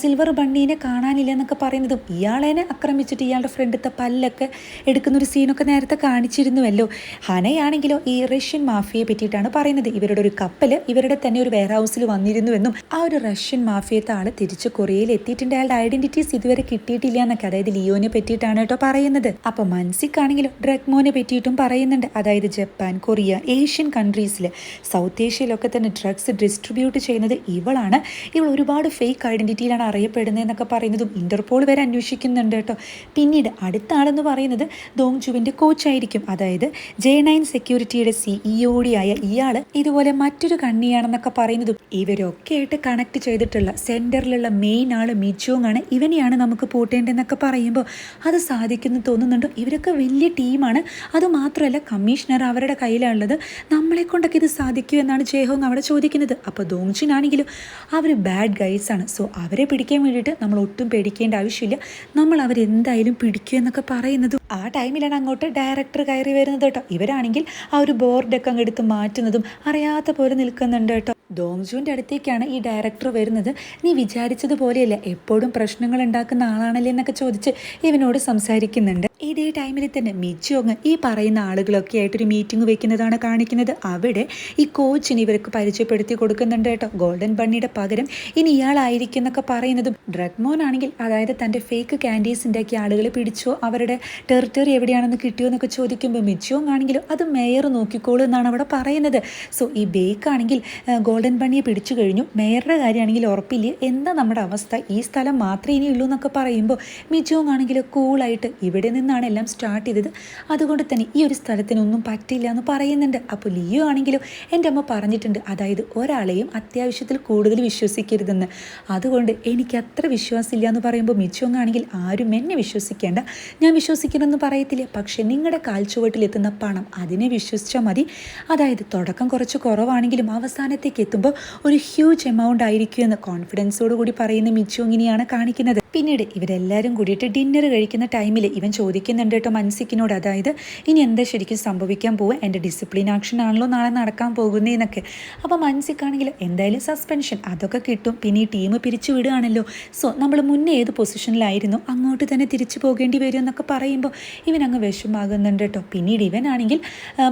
സിൽവർ ബണ്ണീനെ കാണാനില്ല എന്നൊക്കെ പറയുന്നതും ഇയാളെനെ ആക്രമിച്ചിട്ട് ഇയാളുടെ ഫ്രണ്ടത്തെ പല്ലൊക്കെ എടുക്കുന്ന ഒരു സീനൊക്കെ നേരത്തെ കാണിച്ചിരുന്നുവല്ലോ. ഹനയാണെങ്കിലോ ഈ റഷ്യൻ മാഫിയെ പറ്റിയിട്ടാണ് പറയുന്നത്. ഇവരുടെ ഒരു കപ്പൽ ഇവരുടെ തന്നെ ഒരു വെയർ ഹൗസിൽ വന്നിരുന്നുവെന്നും ആ റഷ്യൻ മാഫിയത്തെ ആൾ തിരിച്ച് കൊറിയയിൽ എത്തിയിട്ടുണ്ട്. അയാളുടെ ഐഡന്റിറ്റീസ് ഇതുവരെ കിട്ടിയിട്ടില്ല എന്നൊക്കെ. അതായത് ലിയോനെ പറ്റിയിട്ടാണ് കേട്ടോ പറയുന്നത്. അപ്പൊ മൻസിക്കാണെങ്കിലും ഡ്രഗ്മോനെ പറ്റിയിട്ടും പറയുന്നുണ്ട്. അതായത് ജപ്പാൻ കൊറിയ ഏഷ്യൻ കൺട്രീസിൽ സൗത്ത് ഏഷ്യയിലൊക്കെ തന്നെ ഡ്രഗ്സ് ഡിസ്ട്രിബ്യൂട്ട് ചെയ്യുന്നത് ഇവളാണ്. ഇവൾ ഒരുപാട് ഫേക്ക് ഐഡന്റിറ്റിയിലാണ് അറിയപ്പെടുന്നതെന്നൊക്കെ പറയുന്നതും ഇന്റർപോൾ വരെ അന്വേഷിക്കുന്നുണ്ട് കേട്ടോ. പിന്നീട് അടുത്ത ആളെന്ന് പറയുന്നത് ദോങ് ജുവിന്റെ കോച്ചായിരിക്കും. അതായത് ജെ നയൻ സെക്യൂരിറ്റിയുടെ ആയ ഇയാൾ ഇതുപോലെ മറ്റൊരു കണ്ണിയാണെന്നൊക്കെ പറയുന്നതും ഇവരൊക്കെ ആയിട്ട് കണക്ട് ചെയ്തിട്ടുള്ള സെന്ററിലുള്ള മെയിൻ ആൾ മിച്ചോങ് ആണ്. ഇവനെയാണ് നമുക്ക് പൂട്ടേണ്ടതെന്നൊക്കെ പറയുമ്പോൾ അത് സാധിക്കുന്നു തോന്നുന്നുണ്ടോ. ഇവരൊക്കെ വലിയ ടീമാണ് അതുമാത്രമല്ല കമ്മീഷണർ അവരുടെ കയ്യിലുള്ളത് നമ്മളെ കൊണ്ടൊക്കെ ഇത് സാധിക്കൂ എന്നാണ് ജയഹോങ് അവിടെ ചോദിക്കുന്നത്. അപ്പോൾ ദോങ്ജിൻ ആണെങ്കിലും അവർ ബാഡ് ഗൈസ് ആണ്. സോ അവരെ പിടിക്കാൻ വേണ്ടിയിട്ട് നമ്മൾ ഒട്ടും പേടിക്കേണ്ട ആവശ്യമില്ല. നമ്മൾ അവരെന്തായാലും പിടിക്കൂ എന്നൊക്കെ പറയുന്നത് ആ ടൈമിലാണ് അങ്ങോട്ട് ഡയറക്ടർ കയറി വരുന്നത് കേട്ടോ. ഇവരാണെങ്കിൽ ആ ഒരു ബോർഡൊക്കെ അങ്ങ് എടുത്ത് മാറ്റുന്നതും അറിയാത്ത പോലെ നിൽക്കുന്നുണ്ട് കേട്ടോ. ദോങ്ജുവിന്റെ അടുത്തേക്കാണ് ഈ ഡയറക്ടർ വരുന്നത്. നീ വിചാരിച്ചതുപോലെയല്ല എപ്പോഴും പ്രശ്നങ്ങൾ ഉണ്ടാക്കുന്ന ആളാണല്ലേ എന്നൊക്കെ ചോദിച്ച് ഇവനോട് സംസാരിക്കുന്നുണ്ട്. ഇതേ ടൈമിൽ തന്നെ മിച്ചോങ് ഈ പറയുന്ന ആളുകളൊക്കെ ആയിട്ടൊരു മീറ്റിംഗ് വെക്കുന്നതാണ് കാണിക്കുന്നത്. അവിടെ ഈ കോച്ചിന് ഇവർക്ക് പരിചയപ്പെടുത്തി കൊടുക്കുന്നുണ്ട് കേട്ടോ. ഗോൾഡൻ ബണ്ണിയുടെ പകരം ഇനി ഇയാളായിരിക്കും എന്നൊക്കെ പറയുന്നതും ഡ്രഗ്മോൻ ആണെങ്കിൽ അതായത് തന്റെ ഫേക്ക് ക്യാൻഡീസ് ഉണ്ടാക്കിയ ആളുകളെ പിടിച്ചോ അവരുടെ ടെറിട്ടറി എവിടെയാണെന്ന് കിട്ടിയോ എന്നൊക്കെ ചോദിക്കുമ്പോൾ മിച്ചോങ് ആണെങ്കിലും അത് മേയർ നോക്കിക്കോളൂ എന്നാണ് അവിടെ പറയുന്നത്. സോ ഈ ബേക്ക് ആണെങ്കിൽ ആ, ഗോൾഡൻ പണിയെ പിടിച്ചു കഴിഞ്ഞു. മേയറുടെ കാര്യമാണെങ്കിൽ ഉറപ്പില്ല. എന്താ നമ്മുടെ അവസ്ഥ? ഈ സ്ഥലം മാത്രമേ ഇനി ഉള്ളൂ എന്നൊക്കെ പറയുമ്പോൾ മിജോങ് ആണെങ്കിൽ കൂളായിട്ട് ഇവിടെ നിന്നാണ് എല്ലാം സ്റ്റാർട്ട് ചെയ്തത്. അതുകൊണ്ട് തന്നെ ഈ ഒരു സ്ഥലത്തിനൊന്നും പറ്റില്ല എന്ന് പറയുന്നുണ്ട്. അപ്പോൾ ലിയോ ആണെങ്കിലും എന്റെ അമ്മ പറഞ്ഞിട്ടുണ്ട്. അതായത് ഒരാളെയും അത്യാവശ്യത്തിൽ കൂടുതൽ വിശ്വസിക്കരുതെന്ന്. അതുകൊണ്ട് എനിക്ക് അത്ര വിശ്വാസമില്ല എന്ന് പറയുമ്പോൾ മിച്ചോങ് ആണെങ്കിൽ ആരും എന്നെ വിശ്വസിക്കേണ്ട. ഞാൻ വിശ്വസിക്കണമെന്ന് പറയത്തില്ല. പക്ഷേ നിങ്ങളുടെ കാൽച്ചുവട്ടിലെത്തുന്ന പണം അതിനെ വിശ്വസിച്ചാൽ മതി. അതായത് തുടക്കം കുറച്ച് കുറവാണെങ്കിലും അവസാനത്തേക്ക് എത്തുമ്പോൾ ഒരു ഹ്യൂജ് എമൗണ്ട് ആയിരിക്കും എന്ന് കോൺഫിഡൻസോട് കൂടി പറയുന്ന മിച്ചു ഇങ്ങനെയാണ് കാണിക്കുന്നത്. പിന്നീട് ഇവരെല്ലാവരും കൂടിയിട്ട് ഡിന്നർ കഴിക്കുന്ന ടൈമിൽ ഇവൻ ചോദിക്കുന്നുണ്ട് കേട്ടോ മൻസിക്കിനോട്. അതായത് ഇനി എന്താ ശരിക്കും സംഭവിക്കാൻ പോവുക? എന്റെ ഡിസിപ്ലിൻ ആക്ഷൻ ആണല്ലോ നാളെ നടക്കാൻ പോകുന്നതെന്നൊക്കെ അപ്പോൾ മൻസിക്കാണെങ്കിൽ എന്തായാലും സസ്പെൻഷൻ അതൊക്കെ കിട്ടും. പിന്നെ ഈ ടീം പിരിച്ചു വിടുകയാണല്ലോ. സോ നമ്മൾ മുന്നേ ഏത് പൊസിഷനിലായിരുന്നു അങ്ങോട്ട് തന്നെ തിരിച്ചു പോകേണ്ടി വരും എന്നൊക്കെ പറയുമ്പോൾ ഇവൻ അങ്ങ് വിഷമാകുന്നുണ്ട് കേട്ടോ. പിന്നീട് ഇവനാണെങ്കിൽ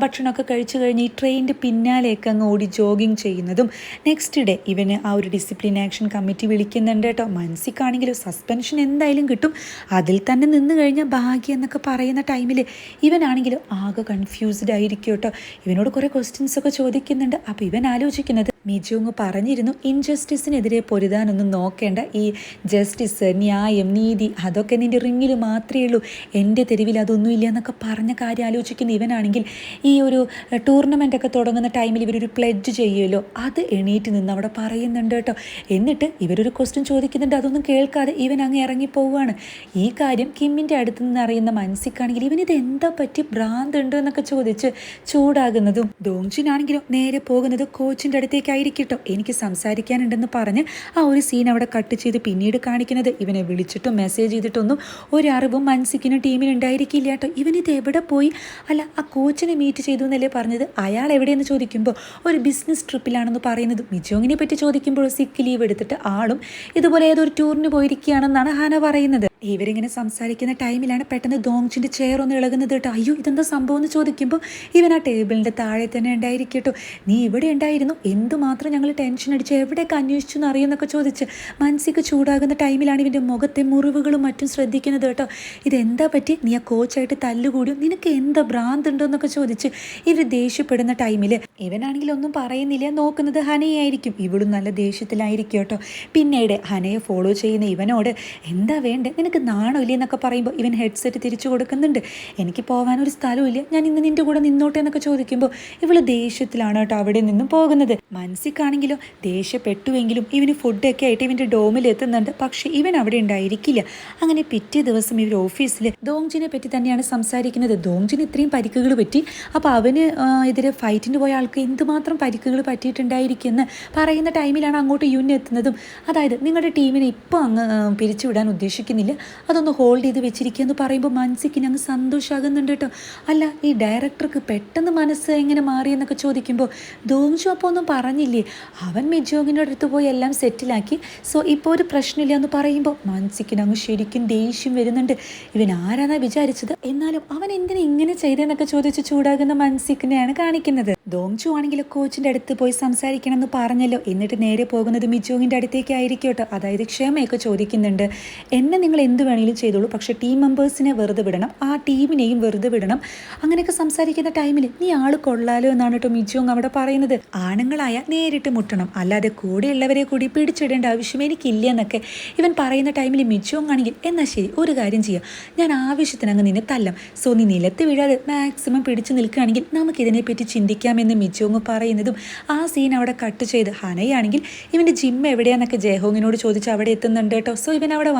ഭക്ഷണമൊക്കെ കഴിച്ചു കഴിഞ്ഞ് ഈ ട്രെയിനിന്റെ പിന്നാലെയൊക്കെ അങ്ങ് ഓടി ജോഗിങ് ചെയ്യുന്നതും നെക്സ്റ്റ് ഡേ ഇവന് ആ ഒരു ഡിസിപ്ലിൻ ആക്ഷൻ കമ്മിറ്റി വിളിക്കുന്നുണ്ട് കേട്ടോ. മനസ്സിക്കാണെങ്കിലും സസ്പെൻഷൻ എന്തായാലും കിട്ടും. അതിൽ തന്നെ നിന്ന് കഴിഞ്ഞാൽ ഭാഗ്യം എന്നൊക്കെ പറയുന്ന ടൈമിൽ ഇവനാണെങ്കിലും ആകെ കൺഫ്യൂസ്ഡ് ആയിരിക്കും കേട്ടോ. ഇവനോട് കുറേ ക്വസ്റ്റ്യൻസ് ഒക്കെ ചോദിക്കുന്നുണ്ട്. അപ്പോൾ ഇവൻ ആലോചിക്കുന്നത് മിജുങ് പറഞ്ഞിരുന്നു ഇൻജസ്റ്റിസിനെതിരെ പൊരുതാനൊന്നും നോക്കേണ്ട. ഈ ജസ്റ്റിസ് ന്യായം നീതി അതൊക്കെ നിന്റെ റിങ്ങിൽ മാത്രമേ ഉള്ളൂ. എന്റെ തെരുവിൽ അതൊന്നും ഇല്ല എന്നൊക്കെ പറഞ്ഞ കാര്യം ആലോചിക്കുന്ന ഇവനാണെങ്കിൽ ഈ ഒരു ടൂർണമെന്റ് ഒക്കെ തുടങ്ങുന്ന ടൈമിൽ ഇവരൊരു പ്ലെഡ്ജ് ചെയ്യുമല്ലോ. അത് എണീറ്റ് നിന്ന് അവിടെ പറയുന്നുണ്ട് കേട്ടോ. എന്നിട്ട് ഇവരൊരു ക്വസ്റ്റ്യൻ ചോദിക്കുന്നുണ്ട്. അതൊന്നും കേൾക്കാതെ ഇവൻ അങ്ങ് ഇറങ്ങിപ്പോവുകയാണ് ഈ കാര്യം കിമ്മിന്റെ അടുത്ത് നിന്ന് അറിയുന്ന മനസ്സിക്കാണെങ്കിൽ ഇവനിത് എന്താ പറ്റി? ഭ്രാന്ത് ഉണ്ട് എന്നൊക്കെ ചോദിച്ച് ചൂടാകുന്നതും ഡോങ്ജിനാണെങ്കിലും നേരെ പോകുന്നത് കോച്ചിന്റെ അടുത്തേക്കായിരിക്കും കേട്ടോ. എനിക്ക് സംസാരിക്കാനുണ്ടെന്ന് പറഞ്ഞ് ആ ഒരു സീൻ അവിടെ കട്ട് ചെയ്ത് പിന്നീട് കാണിക്കുന്നത്. ഇവനെ വിളിച്ചിട്ടും മെസ്സേജ് ചെയ്തിട്ടൊന്നും ഒരു അറിവും മൻസിക്കിനും ടീമിന് ഉണ്ടായിരിക്കില്ല കേട്ടോ. ഇവനിത് എവിടെ പോയി? അല്ല ആ കോച്ചിനെ മീറ്റ് ചെയ്തു എന്നല്ലേ പറഞ്ഞത്? അയാൾ എവിടെയെന്ന് ചോദിക്കുമ്പോൾ ഒരു ബിസിനസ് ട്രിപ്പിലാണെന്ന് പറയുന്നത്. മിജോങ്ങിനെ പറ്റി ചോദിക്കുമ്പോൾ സിക്ക് ലീവ് എടുത്തിട്ട് ആളും ഇതുപോലെ ഏതൊരു ടൂറിന് പോയിരിക്കുകയാണെന്നാണ് ഹാന പറയുന്നത്. ഇവരിങ്ങനെ സംസാരിക്കുന്ന ടൈമിലാണ് പെട്ടെന്ന് ദോങ്ജിന്റെ ചെയർ ഒന്ന് ഇളകുന്നത് കേട്ടോ. അയ്യോ ഇതെന്താ സംഭവം എന്ന് ചോദിക്കുമ്പോൾ ഇവൻ ആ ടേബിളിന്റെ താഴെ തന്നെ ഉണ്ടായിരിക്കട്ടോ. നീ ഇവിടെ ഉണ്ടായിരുന്നു? എന്തുമാത്രം ഞങ്ങൾ ടെൻഷൻ അടിച്ച് എവിടെയൊക്കെ അന്വേഷിച്ചു എന്ന് അറിയുമെന്നൊക്കെ ചോദിച്ച് മനസ്സിക്ക് ചൂടാകുന്ന ടൈമിലാണ് ഇവന്റെ മുഖത്തെ മുറിവുകളും മറ്റും ശ്രദ്ധിക്കുന്നത് കേട്ടോ. ഇതെന്താ പറ്റി? നീ ആ കോച്ചായിട്ട് തല്ലുകൂടിയോ? നിനക്ക് എന്താ ഭ്രാന്ത് ഉണ്ടോ എന്നൊക്കെ ചോദിച്ച് ഇവർ ദേഷ്യപ്പെടുന്ന ടൈമിൽ ഇവനാണെങ്കിൽ ഒന്നും പറയുന്നില്ല. നോക്കുന്നത് ഹനയായിരിക്കും ഇവളും നല്ല ദേഷ്യത്തിലായിരിക്കും കേട്ടോ. പിന്നീട് ഹനയെ ഫോളോ ചെയ്യുന്ന ഇവനോട് എന്താ വേണ്ടേ? നിനക്ക് നാണോ നാണമില്ലേ എന്നൊക്കെ പറയുമ്പോൾ ഇവൻ ഹെഡ്സെറ്റ് തിരിച്ചു കൊടുക്കുന്നുണ്ട്. എനിക്ക് പോകാനൊരു സ്ഥലമില്ല ഞാൻ ഇന്ന് നിന്റെ കൂടെ നിന്നോട്ടെ എന്നൊക്കെ ചോദിക്കുമ്പോൾ ഇവൾ ദേഷ്യത്തിലാണ് കേട്ടോ അവിടെ നിന്നും പോകുന്നത്. മനസ്സിക്കാണെങ്കിലോ ദേഷ്യപ്പെട്ടുവെങ്കിലും ഇവന് ഫുഡൊക്കെ ആയിട്ട് ഇവന്റെ ഡോമിൽ എത്തുന്നുണ്ട്. പക്ഷേ ഇവൻ അവിടെ ഉണ്ടായിരിക്കില്ല. അങ്ങനെ പിറ്റേ ദിവസം ഇവർ ഓഫീസിൽ ദോങ്ജിനെ പറ്റി തന്നെയാണ് സംസാരിക്കുന്നത്. ദോങ്ജിന് ഇത്രയും പരിക്കുകൾ പറ്റി. അപ്പോൾ അവന് എതിരെ ഫൈറ്റിന് പോയ ആൾക്ക് എന്തുമാത്രം പരിക്കുകൾ പറ്റിയിട്ടുണ്ടായിരിക്കുമെന്ന് പറയുന്ന ടൈമിലാണ് അങ്ങോട്ട് യുൻ എത്തുന്നതും. അതായത് നിങ്ങളുടെ ടീമിനെ ഇപ്പോൾ അങ്ങ് പിരിച്ചുവിടാൻ ഉദ്ദേശിക്കുന്നില്ല. അതൊന്ന് ഹോൾഡ് ചെയ്ത് വെച്ചിരിക്കുക എന്ന് പറയുമ്പോൾ മനസ്സിക്ക് ഞങ്ങൾ സന്തോഷമാകുന്നുണ്ട് കേട്ടോ. അല്ല ഈ ഡയറക്ടർക്ക് പെട്ടെന്ന് മനസ്സ് എങ്ങനെ മാറിയെന്നൊക്കെ ചോദിക്കുമ്പോൾ ദോങ്ജു അപ്പോൾ ഒന്നും പറഞ്ഞില്ലേ? അവൻ മിജോങ്ങിന്റെ അടുത്ത് പോയി എല്ലാം സെറ്റിലാക്കി സോ ഇപ്പോൾ ഒരു പ്രശ്നമില്ല എന്ന് പറയുമ്പോൾ മാനസിക്കിന് അങ്ങ് ശരിക്കും ദേഷ്യം വരുന്നുണ്ട്. ഇവൻ ആരാന്നാ വിചാരിച്ചത്? എന്നാലും അവൻ എന്തിനാ ഇങ്ങനെ ചെയ്തതെന്നൊക്കെ ചോദിച്ച് ചൂടാകുന്ന മാനസിക്കിനെയാണ് കാണിക്കുന്നത്. ദോങ്ചു ആണെങ്കിൽ കോച്ചിന്റെ അടുത്ത് പോയി സംസാരിക്കണം എന്ന് പറഞ്ഞല്ലോ. എന്നിട്ട് നേരെ പോകുന്നത് മിജോങ്ങിന്റെ അടുത്തേക്കായിരിക്കും കേട്ടോ. അതായത് ക്ഷമയൊക്കെ ചോദിക്കുന്നുണ്ട്. എന്നെ നിങ്ങൾ എന്ത് വേണമെങ്കിലും ചെയ്തോളൂ. പക്ഷേ ടീം മെമ്പേഴ്സിനെ വെറുതെ വിടണം. ആ ടീമിനെയും വെറുതെ വിടണം. അങ്ങനെയൊക്കെ സംസാരിക്കുന്ന ടൈമിൽ നീ ആൾ കൊള്ളാലോ എന്നാണ് കേട്ടോ മിജോങ് അവിടെ പറയുന്നത്. ആണുങ്ങളായ നേരിട്ട് മുട്ടണം. അല്ലാതെ കൂടെയുള്ളവരെ കൂടി പിടിച്ചിടേണ്ട ആവശ്യം എനിക്കില്ല എന്നൊക്കെ ഇവൻ പറയുന്ന ടൈമിൽ മിജോങ് ആണെങ്കിൽ എന്നാൽ ശരി ഒരു കാര്യം ചെയ്യാം. ഞാൻ ആവശ്യത്തിന് അങ്ങ് നിന്നെ തല്ലാം. സോ നീ നിലത്ത് വീഴാതെ മാക്സിമം പിടിച്ചു നിൽക്കുകയാണെങ്കിൽ നമുക്കിതിനെപ്പറ്റി ചിന്തിക്കാമെന്ന് മിജോങ് പറയുന്നതും ആ സീൻ അവിടെ കട്ട് ചെയ്ത് ഹനയാണെങ്കിൽ ഇവന്റെ ജിം എവിടെയാന്നൊക്കെ ജയഹോങ്ങിനോട് ചോദിച്ച് അവിടെ എത്തുന്നുണ്ട് കേട്ടോ സോ ഇവൻ അവിടെ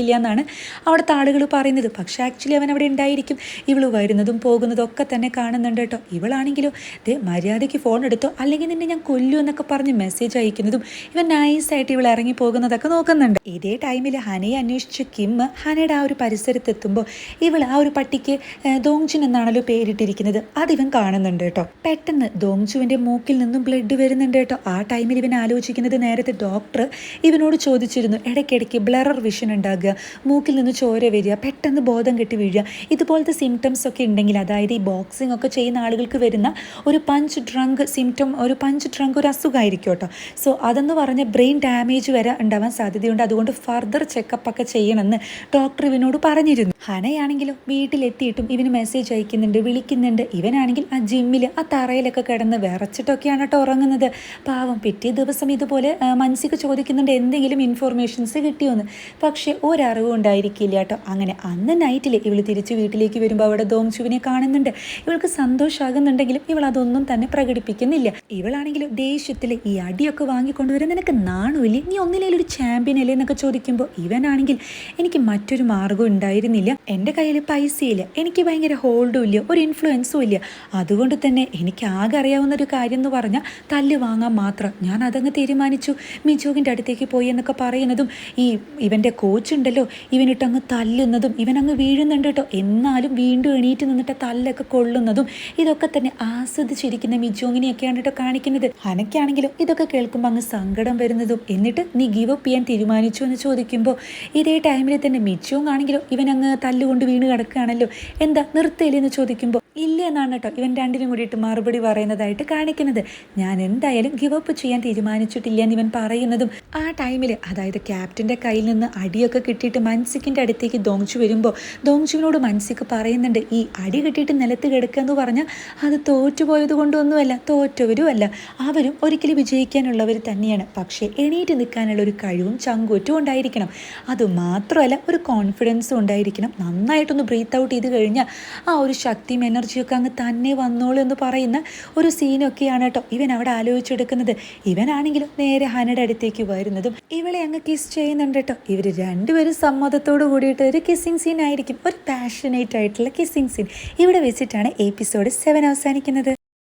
വന്നിട്ടുണ്ടായിരിക്കില്ല എന്നാണ് അവിടുത്തെ ആളുകൾ പറയുന്നത്. പക്ഷേ ആക്ച്വലി അവൻ അവിടെ ഉണ്ടായിരിക്കും. ഇവൾ വരുന്നതും പോകുന്നതും ഒക്കെ തന്നെ കാണുന്നുണ്ട് കേട്ടോ. ഇവളാണെങ്കിലോ ദേ മര്യാദയ്ക്ക് ഫോൺ എടുത്തോ അല്ലെങ്കിൽ നിന്നെ ഞാൻ കൊല്ലു എന്നൊക്കെ പറഞ്ഞ് മെസ്സേജ് അയക്കുന്നതും ഇവൻ നൈസായിട്ട് ഇവൾ ഇറങ്ങി പോകുന്നതൊക്കെ നോക്കുന്നുണ്ട്. ഇതേ ടൈമിൽ ഹനയെ അന്വേഷിച്ച് കിം ഹനയുടെ ആ ഒരു പരിസരത്ത് എത്തുമ്പോൾ ഇവൾ ആ ഒരു പട്ടിക്ക് ദോങ്ജിൻ എന്നാണല്ലോ പേരിട്ടിരിക്കുന്നത്. അതിവൻ കാണുന്നുണ്ട് കേട്ടോ. പെട്ടെന്ന് ദോങ്ജുവിന്റെ മൂക്കിൽ നിന്നും ബ്ലഡ് വരുന്നുണ്ട് കേട്ടോ. ആ ടൈമിൽ ഇവൻ ആലോചിക്കുന്നത് നേരത്തെ ഡോക്ടർ ഇവനോട് ചോദിച്ചിരുന്നു. ഇടയ്ക്കിടയ്ക്ക് ബ്ലറർ വിഷൻ ഉണ്ടാകുക മൂക്കിൽ നിന്ന് ചോര വരിക പെട്ടെന്ന് ബോധം കെട്ടി വീഴുക ഇതുപോലത്തെ സിംറ്റംസ് ഒക്കെ ഉണ്ടെങ്കിൽ അതായത് ഈ ബോക്സിംഗ് ഒക്കെ ചെയ്യുന്ന ആളുകൾക്ക് വരുന്ന ഒരു പഞ്ച് ഡ്രങ്ക് സിംറ്റം ഒരു പഞ്ച് ഡ്രങ്ക് ഒരു അസുഖമായിരിക്കും കേട്ടോ. സോ അതെന്ന് പറഞ്ഞ ബ്രെയിൻ ഡാമേജ് വരെ ഉണ്ടാവാൻ സാധ്യതയുണ്ട്. അതുകൊണ്ട് ഫർദർ ചെക്കപ്പ് ഒക്കെ ചെയ്യണമെന്ന് ഡോക്ടർ ഇവനോട് പറഞ്ഞിരുന്നു. ഹനയാണെങ്കിലും വീട്ടിലെത്തിയിട്ടും ഇവന് മെസ്സേജ് അയക്കുന്നുണ്ട് വിളിക്കുന്നുണ്ട്. ഇവനാണെങ്കിൽ ആ ജിമ്മിൽ ആ തറയിലൊക്കെ കിടന്ന് വിറച്ചിട്ടൊക്കെയാണ് കേട്ടോ ഉറങ്ങുന്നത്. പാവം പിറ്റേ ദിവസം ഇതുപോലെ മനസ്സിക്ക് ചോദിക്കുന്നുണ്ട് എന്തെങ്കിലും ഇൻഫോർമേഷൻസ് കിട്ടിയോന്ന്. പക്ഷേ ഒരറിവും ഉണ്ടായിരിക്കില്ല കേട്ടോ. അങ്ങനെ അന്ന് നൈറ്റിൽ ഇവൾ തിരിച്ച് വീട്ടിലേക്ക് വരുമ്പോൾ അവിടെ ദോംശുവിനെ കാണുന്നുണ്ട്. ഇവൾക്ക് സന്തോഷമാകുന്നുണ്ടെങ്കിലും ഇവൾ അതൊന്നും തന്നെ പ്രകടിപ്പിക്കുന്നില്ല. ഇവളാണെങ്കിലും ദേഷ്യത്തിൽ ഈ അടിയൊക്കെ വാങ്ങിക്കൊണ്ടുവരാൻ നിനക്ക് നാണമില്ലേ നീ ഒന്നിലേലും ഒരു ചാമ്പ്യൻ അല്ലേ എന്നൊക്കെ ചോദിക്കുമ്പോൾ ഇവനാണെങ്കിൽ എനിക്ക് മറ്റൊരു മാർഗം ഉണ്ടായിരുന്നില്ല. എന്റെ കയ്യിൽ പൈസയില്ല. എനിക്ക് ഭയങ്കര ഹോൾഡും ഇല്ല. ഒരു ഇൻഫ്ലുവൻസും ഇല്ല. അതുകൊണ്ട് തന്നെ എനിക്ക് ആകെ അറിയാവുന്ന ഒരു കാര്യം എന്ന് പറഞ്ഞാൽ തല്ല് വാങ്ങാൻ മാത്രം. ഞാൻ അതങ്ങ് തീരുമാനിച്ചു. മിജോഗിന്റെ അടുത്തേക്ക് പോയി എന്നൊക്കെ പറയുന്നതും ഈ ഇവന്റെ കോച്ച് ഉണ്ടല്ലോ. ഇവനിട്ട് അങ്ങ് തല്ലുന്നതും ഇവനങ്ങ് വീഴുന്നുണ്ട് കേട്ടോ. എന്നാലും വീണ്ടും എണീറ്റ് നിന്നിട്ട് തല്ലൊക്കെ കൊള്ളുന്നതും ഇതൊക്കെ തന്നെ ആസ്വദിച്ചിരിക്കുന്ന മിജോങ്ങിനെയൊക്കെയാണ് കേട്ടോ കാണിക്കുന്നത്. ഹനയ്ക്കാണെങ്കിലും ഇതൊക്കെ കേൾക്കുമ്പോൾ അങ്ങ് സങ്കടം വരുന്നതും. എന്നിട്ട് നീ ഗിവ് അപ്പ് ചെയ്യാൻ തീരുമാനിച്ചു എന്ന് ചോദിക്കുമ്പോൾ ഇതേ ടൈമിൽ തന്നെ മിജോങ് ആണെങ്കിലും ഇവൻ അങ്ങ് തല്ലുകൊണ്ട് വീണ് കിടക്കുകയാണല്ലോ. എന്താ നിർത്തയില്ലെന്ന് ചോദിക്കുമ്പോൾ ഇല്ല എന്നാണ് കേട്ടോ ഇവൻ രണ്ടിനും കൂടിയിട്ട് മറുപടി പറയുന്നതായിട്ട് കാണിക്കുന്നത്. ഞാൻ എന്തായാലും ഗിവ് അപ്പ് ചെയ്യാൻ തീരുമാനിച്ചിട്ടില്ല എന്ന് ഇവൻ പറയുന്നതും. ആ ടൈമിൽ അതായത് ക്യാപ്റ്റന്റെ കയ്യിൽ നിന്ന് അടിയൊക്കെ കിട്ടിയിട്ട് മൻസിക്കിന്റെ അടുത്തേക്ക് ദോങ്ചു വരുമ്പോൾ ദോങ്ചുവിനോട് മൻസിക്ക് പറയുന്നുണ്ട് ഈ അടി കിട്ടിയിട്ട് നിലത്ത് കിടക്കുക എന്ന് പറഞ്ഞാൽ അത് തോറ്റുപോയത് കൊണ്ടൊന്നുമല്ല തോറ്റവരുമല്ല. അവരും ഒരിക്കലും വിജയിക്കാനുള്ളവർ തന്നെയാണ്. പക്ഷേ എണീറ്റ് നിൽക്കാനുള്ള ഒരു കഴിവും ചങ്കൂറ്റും ഉണ്ടായിരിക്കണം. അതുമാത്രമല്ല ഒരു കോൺഫിഡൻസും ഉണ്ടായിരിക്കണം. നന്നായിട്ടൊന്ന് ബ്രീത്ത് ഔട്ട് ചെയ്ത് കഴിഞ്ഞാൽ ആ ഒരു ശക്തിയും എനർജിയൊക്കെ അങ്ങ് തന്നെ വന്നോളൂ എന്ന് പറയുന്ന ഒരു സീനൊക്കെയാണ് കേട്ടോ ഇവൻ അവിടെ ആലോചിച്ചെടുക്കുന്നത്. ഇവനാണെങ്കിലും നേരെ ഹനയുടെ അടുത്തേക്ക് വരുന്നതും ഇവളെ അങ്ങ് കിസ് ചെയ്യുന്നുണ്ട് കേട്ടോ. ഇവർ രണ്ടുപേരും സമ്മതത്തോട് കൂടിയിട്ട് ഒരു കിസ്സിങ് സീൻ ആയിരിക്കും. ഒരു പാഷനേറ്റ് ആയിട്ടുള്ള കിസ്സിങ് സീൻ ഇവിടെ വെച്ചിട്ടാണ് എപ്പിസോഡ് സെവൻ അവസാനിക്കുന്നത്.